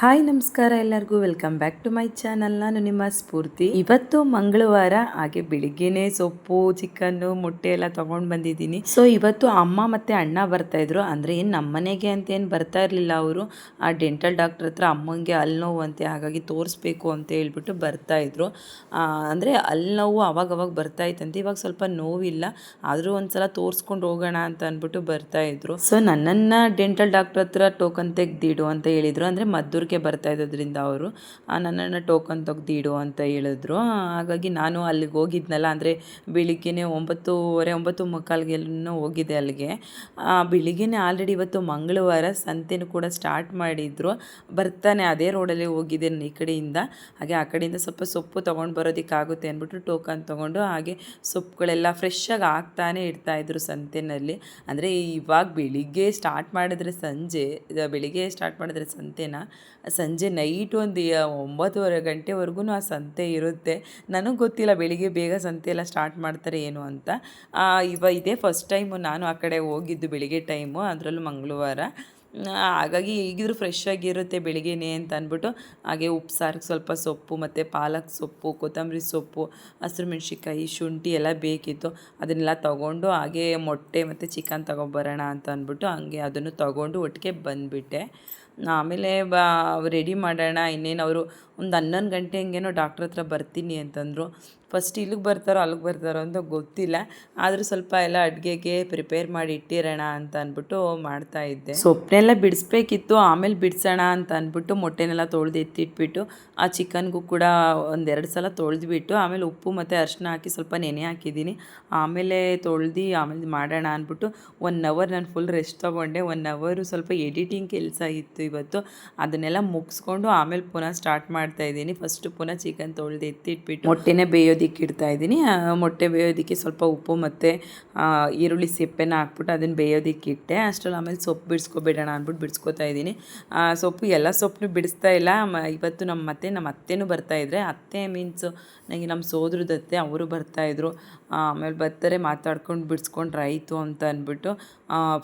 Hi, ನಮಸ್ಕಾರ ಎಲ್ಲರಿಗೂ. Welcome back to my channel. ನಾನು ನಿಮ್ಮ ಸ್ಫೂರ್ತಿ. ಇವತ್ತು ಮಂಗಳವಾರ, ಹಾಗೆ ಬೆಳಿಗ್ಗೆನೆ ಸೊಪ್ಪು, ಚಿಕನ್ನು, ಮೊಟ್ಟೆ ಎಲ್ಲ ತಗೊಂಡು ಬಂದಿದ್ದೀನಿ. ಸೊ ಇವತ್ತು ಅಮ್ಮ ಮತ್ತೆ ಅಣ್ಣ ಬರ್ತಾ ಇದ್ರು. ಅಂದ್ರೆ ಏನು ನಮ್ಮನೆಗೆ ಅಂತ ಏನು ಬರ್ತಾ ಇರಲಿಲ್ಲ ಅವರು. ಆ ಡೆಂಟಲ್ ಡಾಕ್ಟರ್ ಹತ್ರ ಅಮ್ಮಂಗೆ ಅಲ್ಲಿ ನೋವು ಅಂತೆ, ಹಾಗಾಗಿ ತೋರಿಸ್ಬೇಕು ಅಂತ ಹೇಳ್ಬಿಟ್ಟು ಬರ್ತಾ ಇದ್ರು. ಅಂದ್ರೆ ಅಲ್ಲಿ ನೋವು ಅವಾಗ ಅವಾಗ ಬರ್ತಾ ಇತ್ತಂತೆ ಇವಾಗ ಸ್ವಲ್ಪ ನೋವಿಲ್ಲ. ಆದರೂ ಒಂದ್ಸಲ ತೋರಿಸ್ಕೊಂಡು ಹೋಗೋಣ ಅಂತ ಅಂದ್ಬಿಟ್ಟು ಬರ್ತಾ ಇದ್ರು. ಸೊ ನನ್ನನ್ನ ಡೆಂಟಲ್ ಡಾಕ್ಟರ್ ಹತ್ರ ಟೋಕನ್ ತೆಗ್ದಿಡು ಅಂತ ಹೇಳಿದ್ರು. ಅಂದ್ರೆ ಮದ್ದೂರ್ಗೆ ಬರ್ತಾ ಇದ್ದದ್ರಿಂದ ಅವರು ನನ್ನನ್ನು ಟೋಕನ್ ತೆಗೆದಿಡು ಅಂತ ಹೇಳಿದ್ರು. ಹಾಗಾಗಿ ನಾನು ಅಲ್ಲಿಗೆ ಹೋಗಿದ್ನಲ್ಲ, ಅಂದರೆ ಬೆಳಿಗ್ಗೆನೇ ಒಂಬತ್ತೂವರೆ, ಒಂಬತ್ತು ಮುಕ್ಕಾಲ್ಗೆಲ್ಲೂ ಹೋಗಿದ್ದೆ ಅಲ್ಲಿಗೆ. ಬೆಳಿಗ್ಗೆ ಆಲ್ರೆಡಿ ಇವತ್ತು ಮಂಗಳವಾರ ಸಂತೆನೂ ಕೂಡ ಸ್ಟಾರ್ಟ್ ಮಾಡಿದ್ರು. ಬರ್ತಾನೆ, ಅದೇ ರೋಡಲ್ಲಿ ಹೋಗಿದ್ದೆ ಈ ಕಡೆಯಿಂದ. ಹಾಗೆ ಆ ಕಡೆಯಿಂದ ಸ್ವಲ್ಪ ಸೊಪ್ಪು ತೊಗೊಂಡು ಬರೋದಕ್ಕಾಗುತ್ತೆ ಅಂದ್ಬಿಟ್ಟು ಟೋಕನ್ ತೊಗೊಂಡು ಹಾಗೆ ಸೊಪ್ಪುಗಳೆಲ್ಲ ಫ್ರೆಶ್ಶಾಗಿ ಹಾಕ್ತಾನೆ ಇಡ್ತಾ ಇದ್ರು ಸಂತೆನಲ್ಲಿ. ಅಂದರೆ ಇವಾಗ ಬೆಳಿಗ್ಗೆ ಸ್ಟಾರ್ಟ್ ಮಾಡಿದ್ರೆ ಸಂಜೆ ಬೆಳಿಗ್ಗೆ ಸ್ಟಾರ್ಟ್ ಮಾಡಿದ್ರೆ ಸಂತೆನ? ಸಂಜೆ ನೈಟ್ ಒಂದು ಒಂಬತ್ತುವರೆ ಗಂಟೆವರೆಗೂ ಆ ಸಂತೆ ಇರುತ್ತೆ. ನನಗೆ ಗೊತ್ತಿಲ್ಲ ಬೆಳಿಗ್ಗೆ ಬೇಗ ಸಂತೆ ಸ್ಟಾರ್ಟ್ ಮಾಡ್ತಾರೆ ಏನು ಅಂತ. ಇವ ಇದೇ ಫಸ್ಟ್ ಟೈಮು ನಾನು ಆ ಕಡೆ ಹೋಗಿದ್ದು ಬೆಳಿಗ್ಗೆ ಟೈಮು, ಅದರಲ್ಲೂ ಮಂಗಳವಾರ. ಹಾಗಾಗಿ ಈಗಿದ್ರು ಫ್ರೆಶ್ ಆಗಿರುತ್ತೆ ಬೆಳಿಗ್ಗೆನೆ ಅಂತ ಅಂದ್ಬಿಟ್ಟು ಹಾಗೆ ಉಪ್ಪು ಸಾರಿಗೆ ಸ್ವಲ್ಪ ಸೊಪ್ಪು, ಮತ್ತು ಪಾಲಕ್ ಸೊಪ್ಪು, ಕೊತ್ತಂಬರಿ ಸೊಪ್ಪು, ಹಸಿರು ಮೆಣಸಿಕಾಯಿ ಶುಂಠಿ ಎಲ್ಲ ಬೇಕಿತ್ತು. ಅದನ್ನೆಲ್ಲ ತೊಗೊಂಡು ಹಾಗೆ ಮೊಟ್ಟೆ ಮತ್ತು ಚಿಕನ್ ತೊಗೊಬರೋಣ ಅಂತ ಅಂದ್ಬಿಟ್ಟು ಹಂಗೆ ಅದನ್ನು ತೊಗೊಂಡು ಒಟ್ಟಿಗೆ ಬಂದುಬಿಟ್ಟೆ. ಆಮೇಲೆ ಬಾ ರೆಡಿ ಮಾಡೋಣ ಇನ್ನೇನು ಅವರು ಒಂದು ಹನ್ನೊಂದು ಗಂಟೆ ಹಂಗೇನೋ ಡಾಕ್ಟ್ರ್ ಹತ್ರ ಬರ್ತೀನಿ ಅಂತಂದರು. ಫಸ್ಟ್ ಇಲ್ಲಿಗೆ ಬರ್ತಾರೋ ಅಲ್ಲಿಗೆ ಬರ್ತಾರೋ ಅಂತ ಗೊತ್ತಿಲ್ಲ. ಆದರೂ ಸ್ವಲ್ಪ ಎಲ್ಲ ಅಡುಗೆಗೆ ಪ್ರಿಪೇರ್ ಮಾಡಿ ಇಟ್ಟಿರೋಣ ಅಂತ ಅಂದ್ಬಿಟ್ಟು ಮಾಡ್ತಾ ಇದ್ದೆ. ಸೊಪ್ಪನ್ನೆಲ್ಲ ಬಿಡಿಸ್ಬೇಕಿತ್ತು, ಆಮೇಲೆ ಬಿಡಿಸೋಣ ಅಂತ ಅಂದ್ಬಿಟ್ಟು ಮೊಟ್ಟೆನೆಲ್ಲ ತೊಳೆದು ಎತ್ತಿಟ್ಬಿಟ್ಟು, ಆ ಚಿಕನ್ಗೂ ಕೂಡ ಒಂದೆರಡು ಸಲ ತೊಳೆದ್ಬಿಟ್ಟು, ಆಮೇಲೆ ಉಪ್ಪು ಮತ್ತು ಅರಿಶಿನ ಹಾಕಿ ಸ್ವಲ್ಪ ನೆನೆ ಹಾಕಿದ್ದೀನಿ. ಆಮೇಲೆ ತೊಳ್ದು ಆಮೇಲೆ ಮಾಡೋಣ ಅಂದ್ಬಿಟ್ಟು ಒನ್ ಅವರ್ ನಾನು ಫುಲ್ ರೆಸ್ಟ್ ತೊಗೊಂಡೆ. ಒನ್ ಅವರು ಸ್ವಲ್ಪ ಎಡಿಟಿಂಗ್ ಕೆಲಸ ಇತ್ತು ಇವತ್ತು. ಅದನ್ನೆಲ್ಲ ಮುಗಿಸ್ಕೊಂಡು ಆಮೇಲೆ ಪುನಃ ಸ್ಟಾರ್ಟ್ ಮಾಡ್ತಾ ಇದ್ದೀನಿ. ಫಸ್ಟ್ ಪುನಃ ಚಿಕನ್ ತೊಳೆದು ಎತ್ತಿಟ್ಬಿಟ್ಟು ಮೊಟ್ಟೆನೇ ಬೇಯೋದಿಕ್ಕೆ ಇಡ್ತಾ ಇದ್ದೀನಿ. ಮೊಟ್ಟೆ ಬೇಯೋದಿಕ್ಕೆ ಸ್ವಲ್ಪ ಉಪ್ಪು ಮತ್ತು ಈರುಳ್ಳಿ ಸಿಪ್ಪೆನ ಹಾಕ್ಬಿಟ್ಟು ಅದನ್ನು ಬೇಯೋದಿಕ್ಕೆ ಇಟ್ಟೆ. ಅಷ್ಟರಲ್ಲಿ ಆಮೇಲೆ ಸೊಪ್ಪು ಬಿಡಿಸ್ಕೊಬೇಡೋಣ ಅಂದ್ಬಿಟ್ಟು ಬಿಡಿಸ್ಕೊತಾ ಇದ್ದೀನಿ. ಸೊಪ್ಪು ಎಲ್ಲ ಸೊಪ್ಪನ್ನು ಬಿಡಿಸ್ತಾ ಇಲ್ಲ. ಇವತ್ತು ನಮ್ಮ ಮತ್ತೆ ನಮ್ಮ ಅತ್ತೆನೂ ಬರ್ತಾಯಿದ್ರೆ ಅತ್ತೆ ಮೀನ್ಸು ನನಗೆ ನಮ್ಮ ಸೋದ್ರದತ್ತೆ, ಅವರು ಬರ್ತಾಯಿದ್ರು ಆಮೇಲೆ ಬರ್ತಾರೆ, ಮಾತಾಡ್ಕೊಂಡು ಬಿಡಿಸ್ಕೊಂಡ್ರೆ ಆಯಿತು ಅಂತ ಅಂದ್ಬಿಟ್ಟು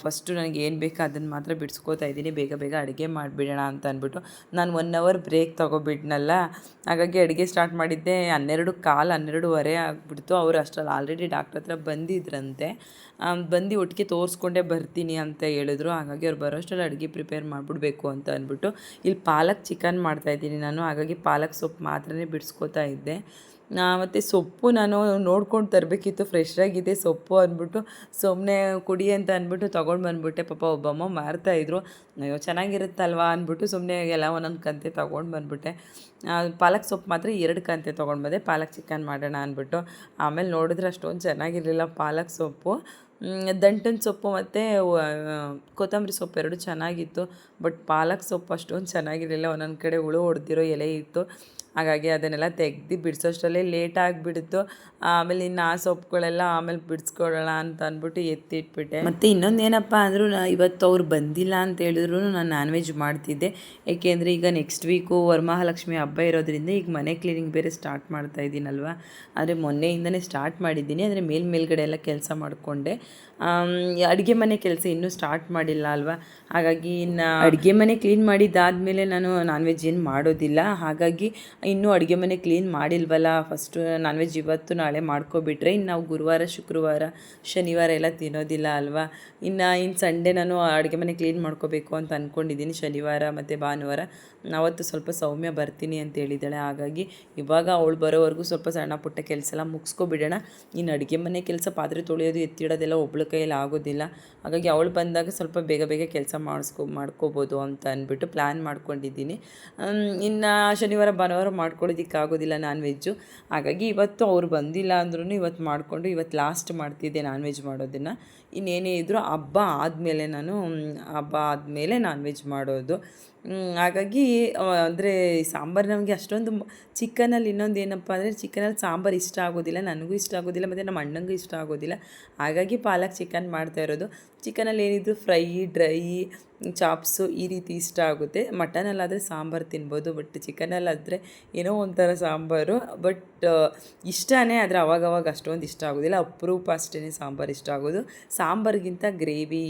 ಫಸ್ಟು ನನಗೆ ಏನು ಬೇಕು ಅದನ್ನು ಮಾತ್ರ ಬಿಡಿಸ್ಕೋತಾ ಇದ್ದೀನಿ, ಬೇಗ ಬೇಗ ಅಡುಗೆ ಮಾಡಿಬಿಡೋಣ ಅಂತ ಅಂದ್ಬಿಟ್ಟು. ನಾನು ಒನ್ ಅವರ್ ಬ್ರೇಕ್ ತೊಗೊಬಿಟ್ನಲ್ಲ, ಹಾಗಾಗಿ ಅಡುಗೆ ಸ್ಟಾರ್ಟ್ ಮಾಡಿದ್ದೆ ಹನ್ನೆರಡು, ಕಾಲು ಹನ್ನೆರಡುವರೆ ಆಗಿಬಿಡ್ತು. ಅವರು ಅಷ್ಟರಲ್ಲಿ ಆಲ್ರೆಡಿ ಡಾಕ್ಟ್ರ್ ಹತ್ರ ಬಂದಿದ್ರಂತೆ. ಬಂದು ಒಟ್ಟಿಗೆ ತೋರಿಸ್ಕೊಂಡೇ ಬರ್ತೀನಿ ಅಂತ ಹೇಳಿದ್ರು. ಹಾಗಾಗಿ ಅವ್ರು ಬರೋಷ್ಟರಲ್ಲಿ ಅಡುಗೆ ಪ್ರಿಪೇರ್ ಮಾಡಿಬಿಡ್ಬೇಕು ಅಂತ ಅಂದ್ಬಿಟ್ಟು, ಇಲ್ಲಿ ಪಾಲಕ್ ಚಿಕನ್ ಮಾಡ್ತಾಯಿದ್ದೀನಿ ನಾನು. ಹಾಗಾಗಿ ಪಾಲಕ್ ಸೊಪ್ಪು ಮಾತ್ರನೇ ಬಿಡಿಸ್ಕೋತಾ ಇದ್ದೆ. ಮತ್ತು ಸೊಪ್ಪು ನಾನು ನೋಡ್ಕೊಂಡು ತರಬೇಕಿತ್ತು ಫ್ರೆಶ್ ಆಗಿದೆ ಸೊಪ್ಪು ಅಂದ್ಬಿಟ್ಟು ಸುಮ್ಮನೆ ಕುಡಿ ಅಂತ ಅಂದ್ಬಿಟ್ಟು ತೊಗೊಂಡು ಬಂದ್ಬಿಟ್ಟೆ. ಪಾಪ ಒಬ್ಬಮ್ಮ ಮಾರ್ತಾಯಿದ್ರು ಅಯ್ಯೋ, ಚೆನ್ನಾಗಿರುತ್ತಲ್ವಾ ಅಂದ್ಬಿಟ್ಟು ಸುಮ್ಮನೆ ಎಲ್ಲ ಒಂದೊಂದು ಕಂತೆ ತೊಗೊಂಡು ಬಂದ್ಬಿಟ್ಟೆ. ಪಾಲಕ್ ಸೊಪ್ಪು ಮಾತ್ರ ಎರಡು ಕಂತೆ ತೊಗೊಂಡು ಬಂದೆ. ಪಾಲಕ್ ಚಿಕನ್ ಮಾಡೋಣ ಅಂದ್ಬಿಟ್ಟು. ಆಮೇಲೆ ನೋಡಿದ್ರೆ ಅಷ್ಟೊಂದು ಚೆನ್ನಾಗಿರಲಿಲ್ಲ ಪಾಲಕ್ ಸೊಪ್ಪು. ದಂಟಿನ ಸೊಪ್ಪು ಮತ್ತು ಕೊತ್ತಂಬರಿ ಸೊಪ್ಪು ಎರಡು ಚೆನ್ನಾಗಿತ್ತು. ಬಟ್ ಪಾಲಕ್ ಸೊಪ್ಪು ಅಷ್ಟೊಂದು ಚೆನ್ನಾಗಿರಲಿಲ್ಲ. ಒಂದೊಂದು ಕಡೆ ಹುಳು ಹೊಡೆದಿರೋ ಎಲೆ ಇತ್ತು. ಹಾಗಾಗಿ ಅದನ್ನೆಲ್ಲ ತೆಗ್ದು ಬಿಡಿಸೋಷ್ಟರಲ್ಲೇ ಲೇಟ್ ಆಗಿಬಿಡ್ತು. ಆಮೇಲೆ ಇನ್ನು ಆ ಸೊಪ್ಪುಗಳೆಲ್ಲ ಆಮೇಲೆ ಬಿಡಿಸ್ಕೊಳ್ಳೋಣ ಅಂತ ಅಂದ್ಬಿಟ್ಟು ಎತ್ತಿಟ್ಬಿಟ್ಟೆ. ಮತ್ತು ಇನ್ನೊಂದು ಏನಪ್ಪ ಅಂದರೂ ಇವತ್ತು ಅವ್ರು ಬಂದಿಲ್ಲ ಅಂತ ಹೇಳಿದ್ರು, ನಾನು ನಾನ್ ವೆಜ್ ಮಾಡ್ತಿದ್ದೆ. ಏಕೆಂದರೆ ಈಗ ನೆಕ್ಸ್ಟ್ ವೀಕು ವರಮಹಾಲಕ್ಷ್ಮಿ ಹಬ್ಬ ಇರೋದ್ರಿಂದ ಈಗ ಮನೆ ಕ್ಲೀನಿಂಗ್ ಬೇರೆ ಸ್ಟಾರ್ಟ್ ಮಾಡ್ತಾ ಇದ್ದೀನಲ್ವ ಆದರೆ ಮೊನ್ನೆಯಿಂದನೇ ಸ್ಟಾರ್ಟ್ ಮಾಡಿದ್ದೀನಿ. ಅಂದರೆ ಮೇಲ್ ಮೇಲ್ಗಡೆ ಎಲ್ಲ ಕೆಲಸ ಮಾಡಿಕೊಂಡೆ. ಅಡುಗೆ ಮನೆ ಕೆಲಸ ಇನ್ನೂ ಸ್ಟಾರ್ಟ್ ಮಾಡಿಲ್ಲ ಅಲ್ವಾ? ಹಾಗಾಗಿ ಇನ್ನು ಅಡುಗೆ ಮನೆ ಕ್ಲೀನ್ ಮಾಡಿದ್ದಾದಮೇಲೆ ನಾನು ನಾನ್ ವೆಜ್ ಏನು ಮಾಡೋದಿಲ್ಲ. ಹಾಗಾಗಿ ಇನ್ನೂ ಅಡುಗೆ ಮನೆ ಕ್ಲೀನ್ ಮಾಡಿಲ್ವಲ್ಲ? ಫಸ್ಟು ನಾನ್ ವೆಜ್ ಇವತ್ತು ನಾಳೆ ಮಾಡ್ಕೊಬಿಟ್ರೆ ಇನ್ನು ನಾವು ಗುರುವಾರ, ಶುಕ್ರವಾರ, ಶನಿವಾರ ಎಲ್ಲ ತಿನ್ನೋದಿಲ್ಲ ಅಲ್ವಾ? ಇನ್ನು ಇನ್ನು ಸಂಡೇ ನಾನು ಅಡುಗೆ ಮನೆ ಕ್ಲೀನ್ ಮಾಡ್ಕೋಬೇಕು ಅಂತ ಅಂದ್ಕೊಂಡಿದ್ದೀನಿ ಶನಿವಾರ ಮತ್ತು ಭಾನುವಾರ. ಅವತ್ತು ಸ್ವಲ್ಪ ಸೌಮ್ಯ ಬರ್ತೀನಿ ಅಂತ ಹೇಳಿದ್ದಾಳೆ. ಹಾಗಾಗಿ ಇವಾಗ ಅವಳು ಬರೋವರೆಗೂ ಸ್ವಲ್ಪ ಸಣ್ಣ ಪುಟ್ಟ ಕೆಲಸ ಎಲ್ಲ ಮುಗಿಸ್ಕೊಬಿಡೋಣ. ಇನ್ನು ಅಡುಗೆ ಮನೆ ಕೆಲಸ ಪಾತ್ರೆ ತೊಳೆಯೋದು, ಎತ್ತಿಡೋದೆಲ್ಲ ಒಬ್ಳ ಕೈಯಲ್ಲಿ ಆಗೋದಿಲ್ಲ. ಹಾಗಾಗಿ ಅವಳು ಬಂದಾಗ ಸ್ವಲ್ಪ ಬೇಗ ಬೇಗ ಕೆಲಸ ಮಾಡಿಸ್ಕೊ, ಮಾಡ್ಕೋಬೋದು ಅಂತ ಅಂದ್ಬಿಟ್ಟು ಪ್ಲ್ಯಾನ್ ಮಾಡ್ಕೊಂಡಿದ್ದೀನಿ. ಇನ್ನು ಶನಿವಾರ, ಭಾನುವಾರ ಮಾಡ್ಕೊಳ್ಳೋದಕ್ಕಾಗೋದಿಲ್ಲ ನಾನ್ ವೆಜ್ಜು ಹಾಗಾಗಿ ಇವತ್ತು ಅವ್ರು ಬಂದಿಲ್ಲ ಅಂದ್ರೂ ಇವತ್ತು ಮಾಡಿಕೊಂಡು ಇವತ್ತು ಲಾಸ್ಟ್ ಮಾಡ್ತಿದ್ದೆ ನಾನ್ ವೆಜ್ ಮಾಡೋದನ್ನು. ಇನ್ನೇನೇ ಇದ್ದರೂ ಹಬ್ಬ ಆದಮೇಲೆ ನಾನು ಹಬ್ಬ ಆದಮೇಲೆ ನಾನ್ ವೆಜ್ ಮಾಡೋದು ಹಾಗಾಗಿ ಅಂದರೆ ಸಾಂಬಾರು ನಮಗೆ ಅಷ್ಟೊಂದು ಚಿಕನಲ್ಲಿ ಇನ್ನೊಂದು ಏನಪ್ಪ ಅಂದರೆ ಚಿಕನಲ್ಲಿ ಸಾಂಬಾರು ಇಷ್ಟ ಆಗೋದಿಲ್ಲ, ನನಗೂ ಇಷ್ಟ ಆಗೋದಿಲ್ಲ, ಮತ್ತು ನಮ್ಮ ಅಣ್ಣಂಗೂ ಇಷ್ಟ ಆಗೋದಿಲ್ಲ. ಹಾಗಾಗಿ ಪಾಲಕ್ ಚಿಕನ್ ಮಾಡ್ತಾ ಇರೋದು. ಚಿಕನಲ್ಲಿ ಏನಿದ್ರು ಫ್ರೈ, ಡ್ರೈ, ಚಾಪ್ಸು ಈ ರೀತಿ ಇಷ್ಟ ಆಗುತ್ತೆ. ಮಟನಲ್ಲಾದರೆ ಸಾಂಬಾರು ತಿನ್ಬೋದು, ಬಟ್ ಚಿಕನಲ್ಲಾದರೆ ಏನೋ ಒಂಥರ ಸಾಂಬಾರು. ಬಟ್ ಇಷ್ಟನೇ ಆದರೆ ಅವಾಗವಾಗ ಅಷ್ಟೊಂದು ಇಷ್ಟ ಆಗೋದಿಲ್ಲ. ಅಪರೂಪ ಅಷ್ಟೇ ಸಾಂಬಾರು ಇಷ್ಟ ಆಗೋದು. ಸಾಂಬಾರಿಗಿಂತ ಗ್ರೇವಿ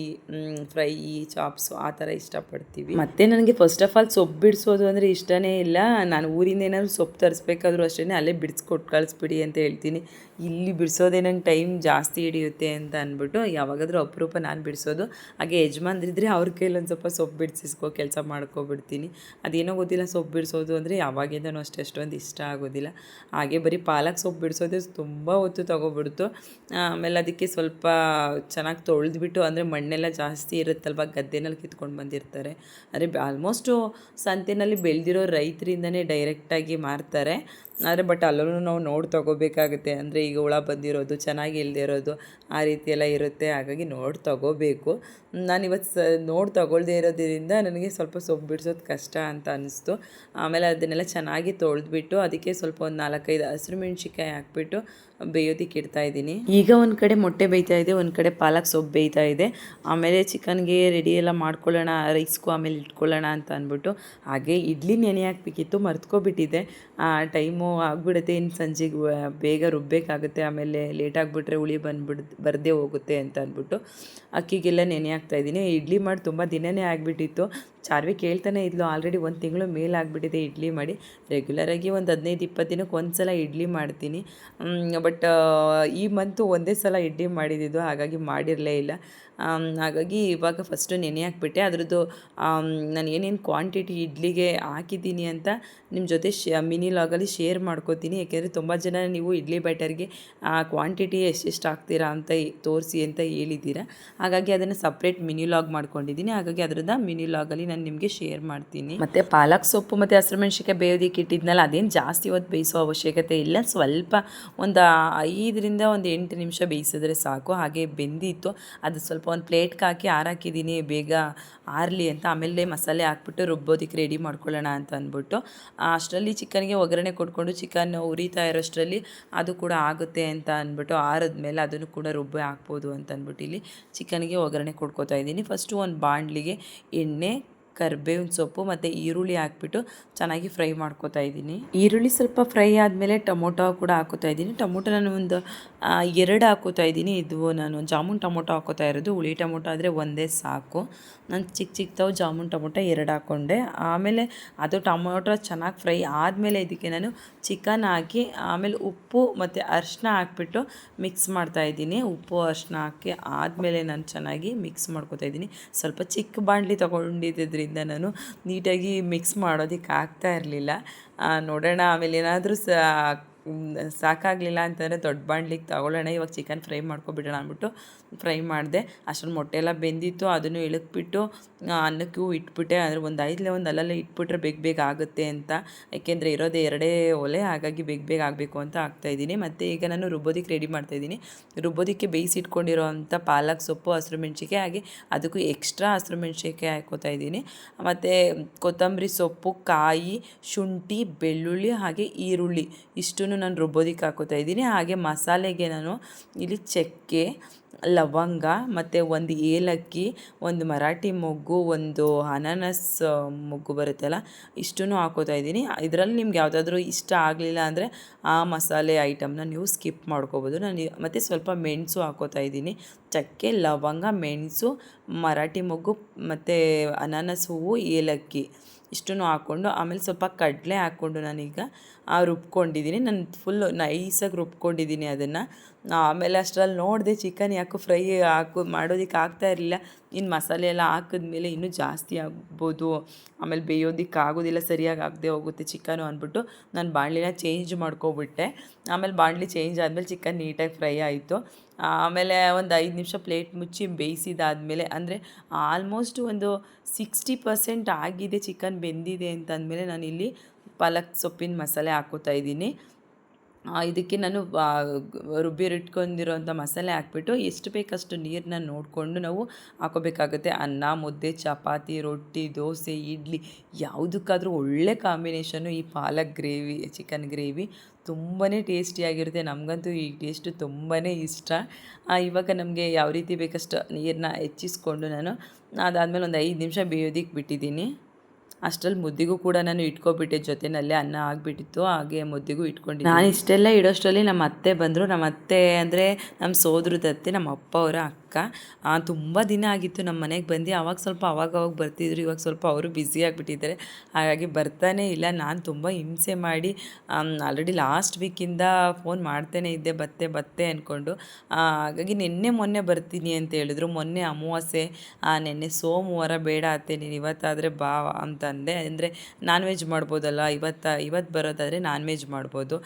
ಫ್ರೈ, ಚಾಪ್ಸು ಆ ಥರ ಇಷ್ಟಪಡ್ತೀವಿ. ಮತ್ತು ನನಗೆ ಫಸ್ಟ್ ಆಫ್ ಆಲ್ ಸೊಪ್ಪು ಬಿಡಿಸೋದು ಅಂದರೆ ಇಷ್ಟನೇ ಇಲ್ಲ. ನಾನು ಊರಿಂದ ಏನಾದರೂ ಸೊಪ್ಪು ತರಿಸ್ಬೇಕಾದ್ರೂ ಅಷ್ಟೇ ಅಲ್ಲೇ ಬಿಡಿಸ್ಕೊಟ್ಟು ಕಳಿಸ್ಬಿಡಿ ಅಂತ ಹೇಳ್ತೀನಿ. ಇಲ್ಲಿ ಬಿಡಿಸೋದೇ ನಂಗೆ ಟೈಮ್ ಜಾಸ್ತಿ ಹಿಡಿಯುತ್ತೆ ಅಂತ ಅಂದ್ಬಿಟ್ಟು ಯಾವಾಗಾದರೂ ಅಪರೂಪ ನಾನು ಬಿಡಿಸೋದು. ಹಾಗೆ ಯಜಮಾನ್ರಿದ್ರೆ ಅವ್ರ ಕೈಲಿ ಒಂದು ಸ್ವಲ್ಪ ಸೊಪ್ಪು ಬಿಡಿಸಿಸ್ಕೋ ಕೆಲಸ ಮಾಡ್ಕೊಬಿಡ್ತೀನಿ. ಅದೇನೋ ಗೊತ್ತಿಲ್ಲ ಸೊಪ್ಪು ಬಿಡಿಸೋದು ಅಂದರೆ ಯಾವಾಗಿಂದನೂ ಅಷ್ಟೇ, ಅಷ್ಟೊಂದು ಇಷ್ಟ ಆಗೋದಿಲ್ಲ. ಹಾಗೆ ಬರೀ ಪಾಲಕ್ ಸೊಪ್ಪು ಬಿಡಿಸೋದೇ ತುಂಬ ಹೊತ್ತು ತೊಗೊಬಿಡ್ತು. ಆಮೇಲೆ ಅದಕ್ಕೆ ಸ್ವಲ್ಪ ಚೆನ್ನಾಗಿ ತೊಳೆದ್ಬಿಟ್ಟು, ಅಂದರೆ ಮಣ್ಣೆಲ್ಲ ಜಾಸ್ತಿ ಇರುತ್ತಲ್ವ, ಗದ್ದೆನಲ್ಲಿ ಕಿತ್ಕೊಂಡು ಬಂದಿರ್ತಾರೆ. ಅಂದರೆ ಆಲ್ಮೋಸ್ಟು ಸಂತೆನಲ್ಲಿ ಬೆಳೆದಿರೋ ರೈತರಿಂದನೇ ಡೈರೆಕ್ಟಾಗಿ ಮಾರ್ತಾರೆ. ಆದರೆ ಬಟ್ ಅಲ್ಲೂ ನಾವು ನೋಡಿ ತೊಗೋಬೇಕಾಗುತ್ತೆ. ಅಂದರೆ ಈಗ ಹುಳ ಬಂದಿರೋದು, ಚೆನ್ನಾಗಿ ಇಲ್ಲದೆ ಇರೋದು ಆ ರೀತಿ ಎಲ್ಲ ಇರುತ್ತೆ. ಹಾಗಾಗಿ ನೋಡಿ ತೊಗೋಬೇಕು. ನಾನು ಇವತ್ತು ಸ ನೋಡಿ ತೊಗೊಳ್ದೇ ಇರೋದ್ರಿಂದ ನನಗೆ ಸ್ವಲ್ಪ ಸೊಪ್ಪು ಬಿಡಿಸೋದು ಕಷ್ಟ ಅಂತ ಅನ್ನಿಸ್ತು ಆಮೇಲೆ ಅದನ್ನೆಲ್ಲ ಚೆನ್ನಾಗಿ ತೊಳೆದ್ಬಿಟ್ಟು ಅದಕ್ಕೆ ಸ್ವಲ್ಪ ಒಂದು ನಾಲ್ಕೈದು ಹಸಿರು ಮೆಣಸಿಕಾಯಿ ಹಾಕ್ಬಿಟ್ಟು ಬೇಯೋದಕ್ಕೆ ಇಡ್ತಾ ಇದ್ದೀನಿ. ಈಗ ಒಂದು ಕಡೆ ಮೊಟ್ಟೆ ಬೇಯ್ತಾ ಇದೆ, ಒಂದು ಕಡೆ ಪಾಲಕ್ ಸೊಪ್ಪು ಬೇಯ್ತಾ ಇದೆ. ಆಮೇಲೆ ಚಿಕನ್ಗೆ ರೆಡಿ ಎಲ್ಲ ಮಾಡ್ಕೊಳ್ಳೋಣ, ರೈಸ್ಗೂ ಆಮೇಲೆ ಇಟ್ಕೊಳ್ಳೋಣ ಅಂತ ಅಂದ್ಬಿಟ್ಟು ಹಾಗೆ ಇಡ್ಲಿ ನೆನೆ ಹಾಕ್ಬೇಕಿತ್ತು ಆ ಟೈಮು ಆಗ್ಬಿಡುತ್ತೆ ಇನ್ನು ಸಂಜೆಗೆ ಬೇಗ ರುಬ್ಬೇಕಾಗುತ್ತೆ, ಆಮೇಲೆ ಲೇಟ್ ಆಗಿಬಿಟ್ರೆ ಹುಳಿ ಬಂದ್ಬಿಡ್, ಬರದೇ ಹೋಗುತ್ತೆ ಅಂತ ಅಂದ್ಬಿಟ್ಟು ಅಕ್ಕಿಗೆಲ್ಲ ನೆನೆ ಇದ್ದೀನಿ. ಇಡ್ಲಿ ಮಾಡಿ ತುಂಬ ದಿನವೇ ಆಗಿಬಿಟ್ಟಿತ್ತು. ಚಾರ್ವಿ ಕೇಳ್ತಾನೆ ಇದ್ಲು, ಆಲ್ರೆಡಿ ಒಂದು ತಿಂಗಳು ಮೇಲೆ ಆಗಿಬಿಟ್ಟಿದೆ ಇಡ್ಲಿ ಮಾಡಿ. ರೆಗ್ಯುಲರಾಗಿ ಒಂದು ಹದಿನೈದು ಇಪ್ಪತ್ತು ದಿನಕ್ಕೆ ಒಂದು ಸಲ ಇಡ್ಲಿ ಮಾಡ್ತೀನಿ. ಬಟ್ ಈ ಮಂತು ಒಂದೇ ಸಲ ಇಡ್ಲಿ ಮಾಡಿದ್ದು ಹಾಗಾಗಿ ಮಾಡಿರಲೇ ಇಲ್ಲ. ಹಾಗಾಗಿ ಇವಾಗ ಫಸ್ಟು ನೆನೆ ಹಾಕ್ಬಿಟ್ಟೆ. ಅದರದ್ದು ನಾನು ಏನೇನು ಕ್ವಾಂಟಿಟಿ ಇಡ್ಲಿಗೆ ಹಾಕಿದ್ದೀನಿ ಅಂತ ನಿಮ್ಮ ಜೊತೆ ಶೇ ಮಿನಿ ಲಾಗಲ್ಲಿ ಶೇರ್ ಮಾಡ್ಕೋತೀನಿ. ಯಾಕೆಂದರೆ ತುಂಬ ಜನ ನೀವು ಇಡ್ಲಿ ಬ್ಯಾಟರ್ಗೆ ಆ ಕ್ವಾಂಟಿಟಿ ಎಷ್ಟೆಷ್ಟು ಹಾಕ್ತೀರಾ ಅಂತ ತೋರಿಸಿ ಅಂತ ಹೇಳಿದ್ದೀರಾ. ಹಾಗಾಗಿ ಅದನ್ನು ಸಪ್ರೇಟ್ ಮಿನಿ ಲಾಗ್ ಮಾಡ್ಕೊಂಡಿದ್ದೀನಿ. ಹಾಗಾಗಿ ಅದರದ್ದು ಮಿನಿ ಲಾಗಲ್ಲಿ ನಾನು ನಿಮಗೆ ಶೇರ್ ಮಾಡ್ತೀನಿ. ಮತ್ತು ಪಾಲಕ್ ಸೊಪ್ಪು ಮತ್ತು ಹಸಿರು ಮೆಣಸಿಕಾಯಿ ಬೇಯೋದಕ್ಕೆ ಇಟ್ಟಿದ್ನಲ್ಲ, ಅದೇನು ಜಾಸ್ತಿ ಹೊತ್ತು ಬೇಯಿಸೋ ಅವಶ್ಯಕತೆ ಇಲ್ಲ. ಸ್ವಲ್ಪ ಒಂದು ಐದರಿಂದ ಒಂದು ಎಂಟು ನಿಮಿಷ ಬೇಯಿಸಿದ್ರೆ ಸಾಕು. ಹಾಗೆ ಬೆಂದಿತ್ತು. ಅದು ಸ್ವಲ್ಪ ಒಂದು ಪ್ಲೇಟ್ಗೆ ಹಾಕಿ ಆರಾಕಿದ್ದೀನಿ ಬೇಗ ಆರಲಿ ಅಂತ. ಆಮೇಲೆ ಮಸಾಲೆ ಹಾಕ್ಬಿಟ್ಟು ರುಬ್ಬೋದಕ್ಕೆ ರೆಡಿ ಮಾಡ್ಕೊಳ್ಳೋಣ ಅಂತ ಅಂದ್ಬಿಟ್ಟು. ಅಷ್ಟರಲ್ಲಿ ಚಿಕನ್ಗೆ ಒಗ್ಗರಣೆ ಕೊಟ್ಕೊಂಡು ಚಿಕನ್ ಉರಿತಾ ಇರೋಷ್ಟರಲ್ಲಿ ಅದು ಕೂಡ ಆಗುತ್ತೆ ಅಂತ ಅಂದ್ಬಿಟ್ಟು ಆರಿದ್ಮೇಲೆ ಅದನ್ನು ಕೂಡ ರುಬ್ಬಿ ಹಾಕ್ಬೋದು ಅಂತ ಅಂದ್ಬಿಟ್ಟು ಇಲ್ಲಿ ಚಿಕನ್ಗೆ ಒಗ್ಗರಣೆ ಕೊಡ್ಕೋತಾ ಇದ್ದೀನಿ. ಫಸ್ಟು ಒಂದು ಬಾಣಲಿಗೆ ಎಣ್ಣೆ, ಕರ್ಬೇವಿನ ಸೊಪ್ಪು ಮತ್ತು ಈರುಳ್ಳಿ ಹಾಕ್ಬಿಟ್ಟು ಚೆನ್ನಾಗಿ ಫ್ರೈ ಮಾಡ್ಕೋತಾ ಇದ್ದೀನಿ. ಈರುಳ್ಳಿ ಸ್ವಲ್ಪ ಫ್ರೈ ಆದಮೇಲೆ ಟೊಮೊಟೊ ಕೂಡ ಹಾಕೋತಾ ಇದ್ದೀನಿ. ಟೊಮೊಟೊ ನಾನು ಒಂದು ಎರಡು ಹಾಕೋತಾ ಇದ್ದೀನಿ. ಇದು ನಾನು ಜಾಮೂನ್ ಟೊಮೊಟೊ ಹಾಕೋತಾ ಇರೋದು. ಹುಳಿ ಟೊಮೊಟೊ ಆದರೆ ಒಂದೇ ಸಾಕು. ನಾನು ಚಿಕ್ಕ ಚಿಕ್ಕದವು ಜಾಮೂನ್ ಟೊಮೊಟೊ ಎರಡು ಹಾಕ್ಕೊಂಡೆ ಆಮೇಲೆ ಅದು ಟೊಮೊಟೊ ಚೆನ್ನಾಗಿ ಫ್ರೈ ಆದಮೇಲೆ ಇದಕ್ಕೆ ನಾನು ಚಿಕನ್ ಹಾಕಿ, ಆಮೇಲೆ ಉಪ್ಪು ಮತ್ತು ಅರಿಶಿನ ಹಾಕ್ಬಿಟ್ಟು ಮಿಕ್ಸ್ ಮಾಡ್ತಾ ಇದ್ದೀನಿ. ಉಪ್ಪು, ಅರಿಶಿನ ಹಾಕಿ ಆದಮೇಲೆ ನಾನು ಚೆನ್ನಾಗಿ ಮಿಕ್ಸ್ ಮಾಡ್ಕೊತಾ ಇದ್ದೀನಿ. ಸ್ವಲ್ಪ ಚಿಕ್ಕ ಬಾಣಲಿ ತೊಗೊಂಡಿದ್ದರಿಂದ ನಾನು ನೀಟಾಗಿ ಮಿಕ್ಸ್ ಮಾಡೋದಕ್ಕೆ ಆಗ್ತಾ ಇರಲಿಲ್ಲ ನೋಡೋಣ. ಆಮೇಲೆ ಏನಾದರೂ ಸಾ ಸಾಕಾಗಲಿಲ್ಲ ಅಂತಂದರೆ ದೊಡ್ಡ ಬಾಣ್ಲಿಗೆ ತಗೊಳ್ಳೋಣ, ಇವಾಗ ಚಿಕನ್ ಫ್ರೈ ಮಾಡ್ಕೊಬಿಡೋಣ ಅಂದ್ಬಿಟ್ಟು ಫ್ರೈ ಮಾಡಿದೆ. ಅಷ್ಟೊಂದು ಮೊಟ್ಟೆ ಎಲ್ಲ ಬೆಂದಿತ್ತು, ಅದನ್ನು ಇಳಕ್ಬಿಟ್ಟು ಅನ್ನಕ್ಕೂ ಇಟ್ಬಿಟ್ಟೆ. ಅಂದರೆ ಒಂದು ಐದಲೇ ಒಂದು ಅಲ್ಲಲ್ಲೇ ಇಟ್ಬಿಟ್ರೆ ಬೇಗ ಬೇಗ ಆಗುತ್ತೆ ಅಂತ. ಯಾಕೆಂದರೆ ಇರೋದೇ ಎರಡೇ ಒಲೆ, ಹಾಗಾಗಿ ಬೇಗ ಬೇಗ ಆಗಬೇಕು ಅಂತ ಹಾಕ್ತಾಯಿದ್ದೀನಿ ಮತ್ತು ಈಗ ನಾನು ರುಬ್ಬೋದಕ್ಕೆ ರೆಡಿ ಮಾಡ್ತಾಯಿದ್ದೀನಿ ರುಬ್ಬೋದಕ್ಕೆ ಬೇಯಿಸಿಟ್ಕೊಂಡಿರೋ ಅಂಥ ಪಾಲಕ್ ಸೊಪ್ಪು, ಹಸಿರು ಮೆಣಸಿಕಾಯಿ ಹಾಗೆ ಅದಕ್ಕೂ ಎಕ್ಸ್ಟ್ರಾ ಹಸಿರು ಮೆಣಸಿನ್ಕಾಯಿ ಹಾಕ್ಕೋತಾ ಇದ್ದೀನಿ. ಮತ್ತು ಕೊತ್ತಂಬರಿ ಸೊಪ್ಪು, ಕಾಯಿ, ಶುಂಠಿ, ಬೆಳ್ಳುಳ್ಳಿ, ಹಾಗೆ ಈರುಳ್ಳಿ. ಇಷ್ಟನ್ನು ನಾನು ರುಬ್ಬೋದಕ್ಕೆ ಹಾಕೋತಾ ಇದ್ದೀನಿ. ಹಾಗೆ ಮಸಾಲೆಗೆ ನಾನು ಇಲ್ಲಿ ಚಕ್ಕೆ, ಲವಂಗ ಮತ್ತು ಒಂದು ಏಲಕ್ಕಿ, ಒಂದು ಮರಾಠಿ ಮೊಗ್ಗು, ಒಂದು ಅನಾನಸ್ ಮೊಗ್ಗು ಬರುತ್ತಲ್ಲ, ಇಷ್ಟನ್ನು ಹಾಕೋತಾ ಇದ್ದೀನಿ. ಇದರಲ್ಲಿ ನಿಮ್ಗೆ ಯಾವುದಾದ್ರೂ ಇಷ್ಟ ಆಗಲಿಲ್ಲ ಅಂದರೆ ಆ ಮಸಾಲೆ ಐಟಮ್ನ ನೀವು ಸ್ಕಿಪ್ ಮಾಡ್ಕೋಬೋದು. ನಾನು ಮತ್ತು ಸ್ವಲ್ಪ ಮೆಣಸು ಹಾಕೋತಾ ಇದ್ದೀನಿ. ಚಕ್ಕೆ, ಲವಂಗ, ಮೆಣಸು, ಮರಾಠಿ ಮೊಗ್ಗು ಮತ್ತು ಅನಾನಸ್ ಹೂವು, ಏಲಕ್ಕಿ ಇಷ್ಟನ್ನು ಹಾಕ್ಕೊಂಡು ಆಮೇಲೆ ಸ್ವಲ್ಪ ಕಡಲೆ ಹಾಕ್ಕೊಂಡು ನಾನೀಗ ರುಬ್ಕೊಂಡಿದ್ದೀನಿ. ನಾನು ಫುಲ್ಲು ನೈಸಾಗಿ ರುಬ್ಕೊಂಡಿದ್ದೀನಿ ಅದನ್ನು. ಆಮೇಲೆ ಅಷ್ಟರಲ್ಲಿ ನೋಡಿದೆ ಚಿಕನ್ ಯಾಕೋ ಫ್ರೈ ಹಾಕು, ಮಾಡೋದಕ್ಕೆ ಆಗ್ತಾ ಇರಲಿಲ್ಲ. ಇನ್ನು ಮಸಾಲೆ ಎಲ್ಲ ಹಾಕಿದ್ಮೇಲೆ ಇನ್ನೂ ಜಾಸ್ತಿ ಆಗ್ಬೋದು. ಆಮೇಲೆ ಬೇಯೋದಕ್ಕೆ ಆಗೋದಿಲ್ಲ, ಸರಿಯಾಗಿ ಆಗದೆ ಹೋಗುತ್ತೆ ಚಿಕನು ಅಂದ್ಬಿಟ್ಟು. ನಾನು ಬಾಣಲಿನ ಚೇಂಜ್ ಮಾಡ್ಕೊಬಿಟ್ಟೆ. ಆಮೇಲೆ ಬಾಣಲಿ ಚೇಂಜ್ ಆದಮೇಲೆ ಚಿಕನ್ ನೀಟಾಗಿ ಫ್ರೈ ಆಯಿತು. ಆಮೇಲೆ ಒಂದು ಐದು ನಿಮಿಷ ಪ್ಲೇಟ್ ಮುಚ್ಚಿ ಬೇಯಿಸಿದಾದಮೇಲೆ, ಅಂದರೆ ಆಲ್ಮೋಸ್ಟ್ ಒಂದು ಸಿಕ್ಸ್ಟಿ ಪರ್ಸೆಂಟ್ ಆಗಿದೆ ಚಿಕನ್ ಬೆಂದಿದೆ ಅಂತಂದಮೇಲೆ ನಾನಿಲ್ಲಿ ಪಾಲಕ್ ಸೊಪ್ಪಿನ ಮಸಾಲೆ ಹಾಕೋತಾ ಇದ್ದೀನಿ. ಇದಕ್ಕೆ ನಾನು ರುಬ್ಬಿರಿಟ್ಕೊಂಡಿರೋಂಥ ಮಸಾಲೆ ಹಾಕ್ಬಿಟ್ಟು ಎಷ್ಟು ಬೇಕಷ್ಟು ನೀರನ್ನ ನೋಡಿಕೊಂಡು ನಾವು ಹಾಕೋಬೇಕಾಗುತ್ತೆ. ಅನ್ನ, ಮುದ್ದೆ, ಚಪಾತಿ, ರೊಟ್ಟಿ, ದೋಸೆ, ಇಡ್ಲಿ, ಯಾವುದಕ್ಕಾದರೂ ಒಳ್ಳೆ ಕಾಂಬಿನೇಷನ್ನು ಈ ಪಾಲಕ್ ಗ್ರೇವಿ, ಚಿಕನ್ ಗ್ರೇವಿ ತುಂಬಾ ಟೇಸ್ಟಿಯಾಗಿರುತ್ತೆ. ನಮಗಂತೂ ಈ ಟೇಸ್ಟು ತುಂಬಾ ಇಷ್ಟ. ಇವಾಗ ನಮಗೆ ಯಾವ ರೀತಿ ಬೇಕಷ್ಟು ನೀರನ್ನ ಹೆಚ್ಚಿಸ್ಕೊಂಡು ನಾನು ಅದಾದಮೇಲೆ ಒಂದು ಐದು ನಿಮಿಷ ಬೇಯೋದಿಕ್ಕೆ ಬಿಟ್ಟಿದ್ದೀನಿ. ಅಷ್ಟರಲ್ಲಿ ಮುದ್ದಿಗೂ ಕೂಡ ನಾನು ಇಟ್ಕೊಬಿಟ್ಟೆ. ಜೊತೆನಲ್ಲೇ ಅನ್ನ ಆಗಿಬಿಟ್ಟಿತ್ತು, ಹಾಗೆ ಮುದ್ದಿಗೂ ಇಟ್ಕೊಂಡಿದ್ದೆ ನಾನು ಇಷ್ಟೆಲ್ಲ ಇಡೋಷ್ಟರಲ್ಲಿ ನಮ್ಮ ಅತ್ತೆ ಬಂದರು. ನಮ್ಮ ಅತ್ತೆ ಅಂದರೆ ನಮ್ಮ ಸೋದ್ರದತ್ತೆ ನಮ್ಮ ಅಪ್ಪ ಅವರ ತುಂಬ ದಿನ ಆಗಿತ್ತು ನಮ್ಮ ಮನೆಗೆ ಬಂದು. ಆವಾಗ ಸ್ವಲ್ಪ ಅವಾಗ ಅವಾಗ ಬರ್ತಿದ್ರು. ಇವಾಗ ಸ್ವಲ್ಪ ಅವರು ಬ್ಯುಸಿ ಆಗಿಬಿಟ್ಟಿದ್ದಾರೆ. ಹಾಗಾಗಿ ಬರ್ತಾನೆ ಇಲ್ಲ. ನಾನು ತುಂಬ ಹಿಂಸೆ ಮಾಡಿ ಆಲ್ರೆಡಿ ಲಾಸ್ಟ್ ವೀಕಿಂದ ಫೋನ್ ಮಾಡ್ತಾನೆ ಇದ್ದೆ. ಬತ್ತೆ ಬತ್ತೆ ಅಂದ್ಕೊಂಡು ಹಾಗಾಗಿ ನಿನ್ನೆ ಮೊನ್ನೆ ಬರ್ತೀನಿ ಅಂತ ಹೇಳಿದ್ರು. ಮೊನ್ನೆ ಅಮಾವಾಸ್ಯೆ ನಿನ್ನೆ ಸೋಮವಾರ ಬೇಡ ಅತ್ತೆ. ನೀನು ಇವತ್ತಾದರೆ ಬಾ ಅಂತಂದೆ. ಅಂದರೆ ನಾನ್ ವೆಜ್ ಮಾಡ್ಬೋದಲ್ಲ. ಇವತ್ತು ಇವತ್ತು ಬರೋದಾದರೆ ನಾನ್ ವೆಜ್ ಮಾಡ್ಬೋದು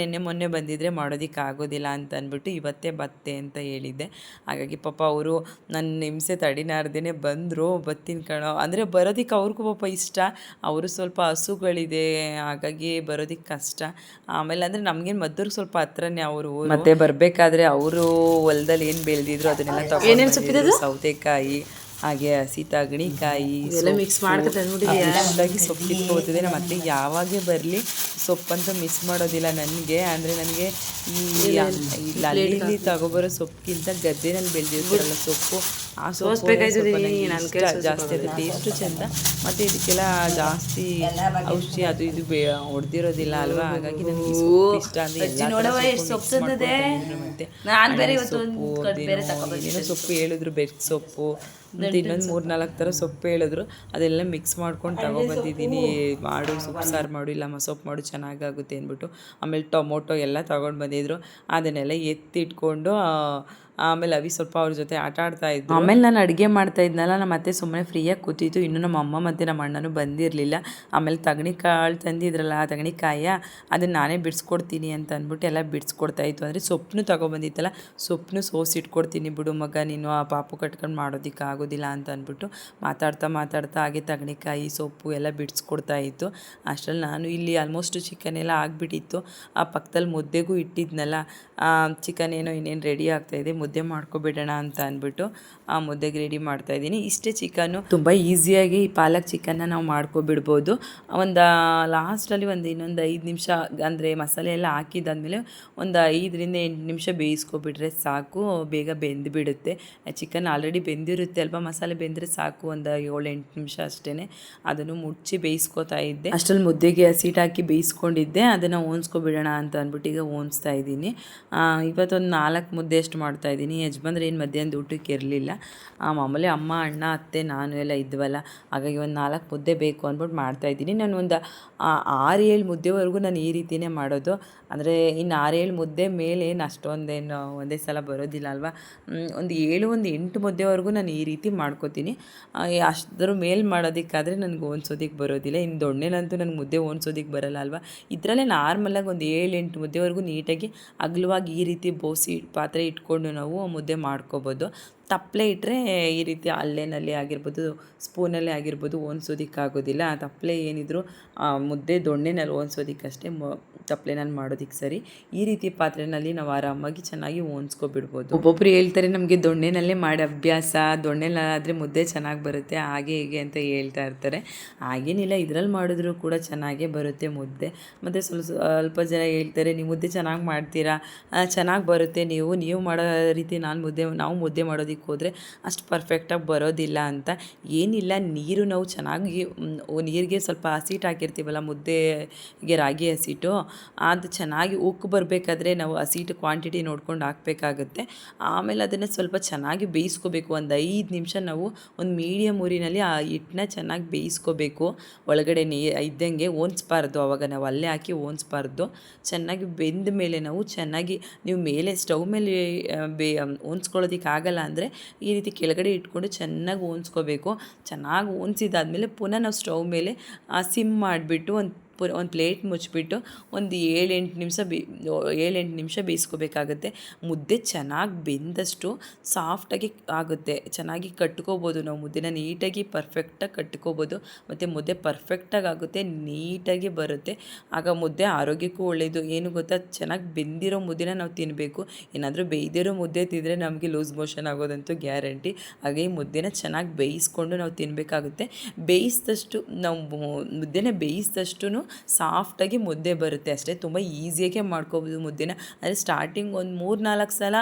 ನಿನ್ನೆ ಮೊನ್ನೆ ಬಂದಿದ್ದರೆ ಮಾಡೋದಕ್ಕೆ ಆಗೋದಿಲ್ಲ ಅಂತ ಅಂದ್ಬಿಟ್ಟು ಇವತ್ತೇ ಬತ್ತೆ ಅಂತ ಹೇಳಿದ್ದೆ. ಹಾಗಾಗಿ ಪಾಪ ಅವರು ನನ್ನ ಹಿಂಸೆ ತಡಿನಾರ್ದೇ ಬಂದರು ಬತ್ತಿನ ಕಣೋ. ಅಂದರೆ ಬರೋದಕ್ಕೆ ಅವ್ರಿಗೂ ಪಾಪ ಇಷ್ಟ ಅವರು ಸ್ವಲ್ಪ ಹಸುಗಳಿದೆ ಹಾಗಾಗಿ ಬರೋದಕ್ಕೆ ಕಷ್ಟ. ಆಮೇಲೆ ಅಂದರೆ ನಮಗೇನು ಮದ್ದೂರಿಗೆ ಸ್ವಲ್ಪ ಹತ್ರನೇ ಅವರು ಮತ್ತೆ ಬರಬೇಕಾದ್ರೆ ಅವರು ಹೊಲದಲ್ಲಿ ಏನು ಬೆಳೆದಿದ್ರು ಅದನ್ನೆಲ್ಲ ತಗೊಂಡು ಸೌತೆಕಾಯಿ. ಹಾಗೆ ಹಸಿ ತಗಣಿಕಾಯಿ ಮಿಕ್ಸ್ ಸೊಪ್ಪು ಕಿತ್ಕೋತಿದ್ದೆ ನಮ್ಮ ಅತ್ತೆ ಯಾವಾಗೇ ಬರಲಿ ಸೊಪ್ಪಂತೂ ಮಿಸ್ ಮಾಡೋದಿಲ್ಲ ನನಗೆ. ಅಂದರೆ ನನಗೆ ಈ ಇಲ್ಲಿ ಅಲ್ಲಿ ತಗೊಬರೋ ಸೊಪ್ಪಿಗಿಂತ ಗದ್ದೆನಲ್ಲಿ ಬೆಳೆದಿರ್ತಾರಲ್ಲ ಸೊಪ್ಪು. ಆ ಸೊಪ್ಪು ಜಾಸ್ತಿ ಅದು ಎಷ್ಟು ಚೆಂದ. ಮತ್ತು ಇದಕ್ಕೆಲ್ಲ ಜಾಸ್ತಿ ಔಷಧಿ ಅದು ಇದು ಬೇ ಹೊಡೆದಿರೋದಿಲ್ಲ ಅಲ್ವಾ? ಹಾಗಾಗಿ ನನಗೆ ಇಷ್ಟ ಅಂದರೆ ಸೊಪ್ಪು ಮತ್ತೆ. ಏನೇನೋ ಸೊಪ್ಪು ಹೇಳಿದ್ರು ಬೆಕ್ ಸೊಪ್ಪು. ಮತ್ತು ಇನ್ನೊಂದು ಮೂರು ನಾಲ್ಕು ಥರ ಸೊಪ್ಪು ಹೇಳಿದ್ರು. ಅದೆಲ್ಲ ಮಿಕ್ಸ್ ಮಾಡ್ಕೊಂಡು ತಗೊಬಂದಿದ್ದೀನಿ ಮಾಡು ಸೊಪ್ಪು ಸಾರು ಮಾಡು ಇಲ್ಲ ಮಸೊಪ್ಪು ಮಾಡು ಚೆನ್ನಾಗಾಗುತ್ತೆ ಅಂದ್ಬಿಟ್ಟು ಆಮೇಲೆ ಟೊಮೊಟೊ ಎಲ್ಲ ತಗೊಂಡ್ ಬಂದಿದ್ರು. ಅದನ್ನೆಲ್ಲ ಎತ್ತಿಟ್ಕೊಂಡು ಆಮೇಲೆ ಅವಿ ಸ್ವಲ್ಪ ಅವ್ರ ಜೊತೆ ಆಟ ಆಡ್ತಾ ಇದ್ದೆ ಆಮೇಲೆ ನಾನು ಅಡುಗೆ ಮಾಡ್ತಾ ಇದ್ನಲ್ಲ ನಮ್ಮ ಅತ್ತೆ ಸುಮ್ಮನೆ ಫ್ರೀಯಾಗಿ ಕೂತಿತ್ತು. ಇನ್ನು ನಮ್ಮ ಅಮ್ಮ ಮತ್ತು ನಮ್ಮ ಅಣ್ಣನೂ ಬಂದಿರಲಿಲ್ಲ. ಆಮೇಲೆ ತಗಣಿ ಕಾಳು ತಂದಿದ್ರಲ್ಲ, ಆ ತಗಣಿಕಾಯ ಅದನ್ನು ನಾನೇ ಬಿಡಿಸ್ಕೊಡ್ತೀನಿ ಅಂತ ಅಂದ್ಬಿಟ್ಟು ಎಲ್ಲ ಬಿಡಿಸ್ಕೊಡ್ತಾ ಇತ್ತು. ಅಂದರೆ ಸೊಪ್ಪನ್ನು ತಗೊಬಂದಿತ್ತಲ್ಲ ಸೊಪ್ಪನ್ನು ಸೋಸಿಟ್ಕೊಡ್ತೀನಿ ಬಿಡು ಮಗ, ನೀನು ಆ ಪಾಪು ಕಟ್ಕೊಂಡು ಮಾಡೋದಕ್ಕೆ ಆಗೋದಿಲ್ಲ ಅಂತ ಅಂದ್ಬಿಟ್ಟು ಮಾತಾಡ್ತಾ ಮಾತಾಡ್ತಾ ಹಾಗೆ ತಗಣಿಕಾಯಿ ಸೊಪ್ಪು ಎಲ್ಲ ಬಿಡಿಸ್ಕೊಡ್ತಾ ಇತ್ತು. ಅಷ್ಟರಲ್ಲಿ ನಾನು ಇಲ್ಲಿ ಆಲ್ಮೋಸ್ಟ್ ಚಿಕನ್ ಎಲ್ಲ ಆಗಿಬಿಟ್ಟಿತ್ತು. ಆ ಪಕ್ಕದಲ್ಲಿ ಮುದ್ದೆಗೂ ಇಟ್ಟಿದ್ನಲ್ಲ ಚಿಕನ್ ಏನೋ ಇನ್ನೇನು ರೆಡಿ ಆಗ್ತಾಯಿದೆ ಮುದ್ದೆ ಮಾಡ್ಕೊಬಿಡೋಣ ಅಂತ ಅಂದ್ಬಿಟ್ಟು ಆ ಮುದ್ದೆಗೆ ರೆಡಿ ಮಾಡ್ತಾ ಇದ್ದೀನಿ. ಇಷ್ಟೇ ಚಿಕನ್ನು ತುಂಬ ಈಸಿಯಾಗಿ ಈ ಪಾಲಕ್ ಚಿಕನ್ನ ನಾವು ಮಾಡ್ಕೊಬಿಡ್ಬೋದು. ಒಂದು ಲಾಸ್ಟಲ್ಲಿ ಒಂದು ಇನ್ನೊಂದು ಐದು ನಿಮಿಷ ಅಂದರೆ ಮಸಾಲೆ ಎಲ್ಲ ಹಾಕಿದ್ದಾದಮೇಲೆ ಒಂದು ಐದರಿಂದ ಎಂಟು ನಿಮಿಷ ಬೇಯಿಸ್ಕೊಬಿಟ್ರೆ ಸಾಕು, ಬೇಗ ಬೆಂದುಬಿಡುತ್ತೆ. ಚಿಕನ್ ಆಲ್ರೆಡಿ ಬೆಂದಿರುತ್ತೆ ಅಲ್ವಾ? ಮಸಾಲೆ ಬೆಂದರೆ ಸಾಕು, ಒಂದು ಏಳು, ಎಂಟು ನಿಮಿಷ ಅಷ್ಟೇ ಅದನ್ನು ಮುಚ್ಚಿ ಬೇಯಿಸ್ಕೊತಾ ಇದ್ದೆ. ಅಷ್ಟರಲ್ಲಿ ಮುದ್ದೆಗೆ ಹಸಿಟ್ಟು ಹಾಕಿ ಬೇಯಿಸ್ಕೊಂಡಿದ್ದೆ. ಅದನ್ನು ಓನ್ಸ್ಕೊಬಿಡೋಣ ಅಂತ ಅಂದ್ಬಿಟ್ಟು ಈಗ ಓನ್ಸ್ತಾ ಇದ್ದೀನಿ. ಇವತ್ತೊಂದು ನಾಲ್ಕು ಮುದ್ದೆ ಅಷ್ಟು ಮಾಡ್ತಾ ಇದ್ದೀನಿ. ಯಜಮಾನ್ರು, ಏನು ಮಧ್ಯಾಹ್ನದ ಊಟಕ್ಕೆ ಇರಲಿಲ್ಲ. ಮಾಮೂಲಿ ಅಮ್ಮ, ಅಣ್ಣ, ಅತ್ತೆ, ನಾನು ಎಲ್ಲ ಇದ್ವಲ್ಲ. ಹಾಗಾಗಿ ಒಂದು ನಾಲ್ಕು ಮುದ್ದೆ ಬೇಕು ಅಂದ್ಬಿಟ್ಟು ಮಾಡ್ತಾಯಿದ್ದೀನಿ ನಾನು ಒಂದು ಆರು, ಏಳು ಮುದ್ದೆವರೆಗೂ ನಾನು ಈ ರೀತಿಯೇ ಮಾಡೋದು. ಅಂದರೆ ಇನ್ನು ಆರು, ಏಳು ಮುದ್ದೆ ಮೇಲೆ ಏನು ಅಷ್ಟೊಂದೇನು, ಒಂದೇ ಸಲ ಬರೋದಿಲ್ಲ ಅಲ್ವಾ? ಒಂದು ಏಳು, ಒಂದು ಎಂಟು ಮುದ್ದೆವರೆಗೂ ನಾನು ಈ ರೀತಿ ಮಾಡ್ಕೋತೀನಿ. ಅಷ್ಟರ ಮೇಲೆ ಮಾಡೋದಕ್ಕಾದರೆ ನನಗೆ ಓನ್ಸೋದಕ್ಕೆ ಬರೋದಿಲ್ಲ. ಇನ್ನು ದೊಣ್ಣೆಲಂತೂ ನನಗೆ ಮುದ್ದೆ ಓನ್ಸೋದಕ್ಕೆ ಬರಲ್ಲ ಅಲ್ವಾ? ಇದರಲ್ಲೇ ನಾರ್ಮಲಾಗಿ ಒಂದು ಏಳು, ಎಂಟು ಮುದ್ದೆವರೆಗೂ ನೀಟಾಗಿ ಅಗಲವಾಗಿ ಈ ರೀತಿ ಬೋಸಿ ಪಾತ್ರೆ ಇಟ್ಕೊಂಡು ನಾವು ಮುದ್ದೆ ಮಾಡ್ಕೋಬೋದು. ತಪ್ಪಲೆ ಇಟ್ಟರೆ ಈ ರೀತಿ ಅಲ್ಲೇನಲ್ಲಿ ಆಗಿರ್ಬೋದು, ಸ್ಪೂನಲ್ಲೇ ಆಗಿರ್ಬೋದು ಆ ತಪ್ಪಲೆ ಏನಿದ್ರು ಮುದ್ದೆ ದೊಣ್ಣೆನಲ್ಲಿ ಓನ್ಸೋದಕ್ಕಷ್ಟೇ ಮೊ ಮಾಡೋದಿಕ್ಕೆ ಮಾಡೋದಕ್ಕೆ ಸರಿ, ಈ ರೀತಿ ಪಾತ್ರೆನಲ್ಲಿ ನಾವು ಆರಾಮಾಗಿ ಚೆನ್ನಾಗಿ ಓನ್ಸ್ಕೊಬಿಡ್ಬೋದು ಒಬ್ಬೊಬ್ರು ಹೇಳ್ತಾರೆ, ನಮಗೆ ದೊಣ್ಣೆನಲ್ಲೇ ಮಾಡಿ ಅಭ್ಯಾಸ ದೊಣ್ಣೆಲಾದರೆ ಮುದ್ದೆ ಚೆನ್ನಾಗಿ ಬರುತ್ತೆ, ಹಾಗೆ ಹೀಗೆ ಅಂತ ಹೇಳ್ತಾ ಇರ್ತಾರೆ. ಹಾಗೇನಿಲ್ಲ, ಇದರಲ್ಲಿ ಮಾಡಿದ್ರು ಕೂಡ ಚೆನ್ನಾಗೇ ಬರುತ್ತೆ ಮುದ್ದೆ. ಮತ್ತು ಸ್ವಲ್ಪ ಸ್ವಲ್ಪ ಜನ ಹೇಳ್ತಾರೆ, ನೀವು ಮುದ್ದೆ ಚೆನ್ನಾಗಿ ಮಾಡ್ತೀರಾ? ಚೆನ್ನಾಗಿ ಬರುತ್ತೆ, ನೀವು ನೀವು ಮಾಡೋ ರೀತಿ ನಾನು ಮುದ್ದೆ, ನಾವು ಮುದ್ದೆ ಮಾಡೋದಕ್ಕೆ ಹೋದರೆ ಅಷ್ಟು ಪರ್ಫೆಕ್ಟಾಗಿ ಬರೋದಿಲ್ಲ ಅಂತ. ಏನಿಲ್ಲ, ನೀರು ನಾವು ಚೆನ್ನಾಗಿ ನೀರಿಗೆ ಸ್ವಲ್ಪ ಹಸಿಟ್ಟು ಹಾಕಿರ್ತೀವಲ್ಲ, ಮುದ್ದೆಗೆ ರಾಗಿ ಹಸಿಟ್ಟು ಅದು ಚೆನ್ನಾಗಿ ಉಕ್ಕು ಬರಬೇಕಾದ್ರೆ ನಾವು ಹಸಿಟ್ಟು ಕ್ವಾಂಟಿಟಿ ನೋಡ್ಕೊಂಡು ಹಾಕಬೇಕಾಗುತ್ತೆ. ಆಮೇಲೆ ಅದನ್ನು ಸ್ವಲ್ಪ ಚೆನ್ನಾಗಿ ಬೇಯಿಸ್ಕೋಬೇಕು. ಒಂದು ಐದು ನಿಮಿಷ ನಾವು ಒಂದು ಮೀಡಿಯಮ್ ಊರಿನಲ್ಲಿ ಆ ಹಿಟ್ಟನ್ನ ಚೆನ್ನಾಗಿ ಬೇಯಿಸ್ಕೋಬೇಕು. ಒಳಗಡೆ ನೀ ಇದ್ದಂಗೆ ಓನ್ಸ್ಬಾರ್ದು ಅವಾಗ ನಾವು ಅಲ್ಲೇ ಹಾಕಿ ಓನ್ಸ್ಬಾರ್ದು ಚೆನ್ನಾಗಿ ಬೆಂದ ಮೇಲೆ ನಾವು ಚೆನ್ನಾಗಿ ನೀವು ಮೇಲೆ ಸ್ಟವ್ ಮೇಲೆ ಆ, ಬೇ ಓನ್ಸ್ಕೊಳ್ಳೋದಕ್ಕೆ ಆಗಲ್ಲ ಅಂದರೆ ಈ ರೀತಿ ಕೆಳಗಡೆ ಇಟ್ಕೊಂಡು ಚೆನ್ನಾಗಿ ಓನ್ಸ್ಕೋಬೇಕು ಚೆನ್ನಾಗಿ ಓನ್ಸಿದಾದ್ಮೇಲೆ ಪುನಃ ನಾವು ಸ್ಟವ್ ಮೇಲೆ ಸಿಮ್ ಮಾಡಿಬಿಟ್ಟು ಒಂದು ಪುರ ಒಂದು ಪ್ಲೇಟ್ ಮುಚ್ಚಿಬಿಟ್ಟು ಒಂದು ಏಳೆಂಟು ನಿಮಿಷ ಬೇ ಏಳೆಂಟು ನಿಮಿಷ ಬೇಯಿಸ್ಕೋಬೇಕಾಗುತ್ತೆ. ಮುದ್ದೆ ಚೆನ್ನಾಗಿ ಬೆಂದಷ್ಟು ಸಾಫ್ಟಾಗಿ ಆಗುತ್ತೆ. ಚೆನ್ನಾಗಿ ಕಟ್ಕೋಬೋದು ನಾವು ಮುದ್ದೆನ ನೀಟಾಗಿ ಪರ್ಫೆಕ್ಟಾಗಿ ಕಟ್ಕೋಬೋದು. ಮತ್ತು ಮುದ್ದೆ ಪರ್ಫೆಕ್ಟಾಗಿ ಆಗುತ್ತೆ, ನೀಟಾಗಿ ಬರುತ್ತೆ. ಆಗ ಮುದ್ದೆ ಆರೋಗ್ಯಕ್ಕೂ ಒಳ್ಳೆಯದು ಏನು ಗೊತ್ತಾ? ಚೆನ್ನಾಗಿ ಬೆಂದಿರೋ ಮುದ್ದೆನ ನಾವು ತಿನ್ನಬೇಕು ಏನಾದರೂ ಬೇಯ್ದಿರೋ ಮುದ್ದೆ ತಿಂದರೆ ನಮಗೆ ಲೂಸ್ ಮೋಷನ್ ಆಗೋದಂತೂ ಗ್ಯಾರಂಟಿ. ಹಾಗೆ ಈ ಮುದ್ದೆನ ಚೆನ್ನಾಗಿ ಬೇಯಿಸ್ಕೊಂಡು ನಾವು ತಿನ್ನಬೇಕಾಗುತ್ತೆ ಬೇಯಿಸಿದಷ್ಟು ನಾವು ಮುದ್ದೆನ ಬೇಯಿಸಿದಷ್ಟು ಸಾಫ್ಟಾಗಿ ಮುದ್ದೆ ಬರುತ್ತೆ ಅಷ್ಟೇ. ತುಂಬ ಈಸಿಯಾಗೆ ಮಾಡ್ಕೋಬೋದು ಮುದ್ದೆನ. ಅಂದರೆ ಸ್ಟಾರ್ಟಿಂಗ್ ಒಂದು ಮೂರು ನಾಲ್ಕು ಸಲ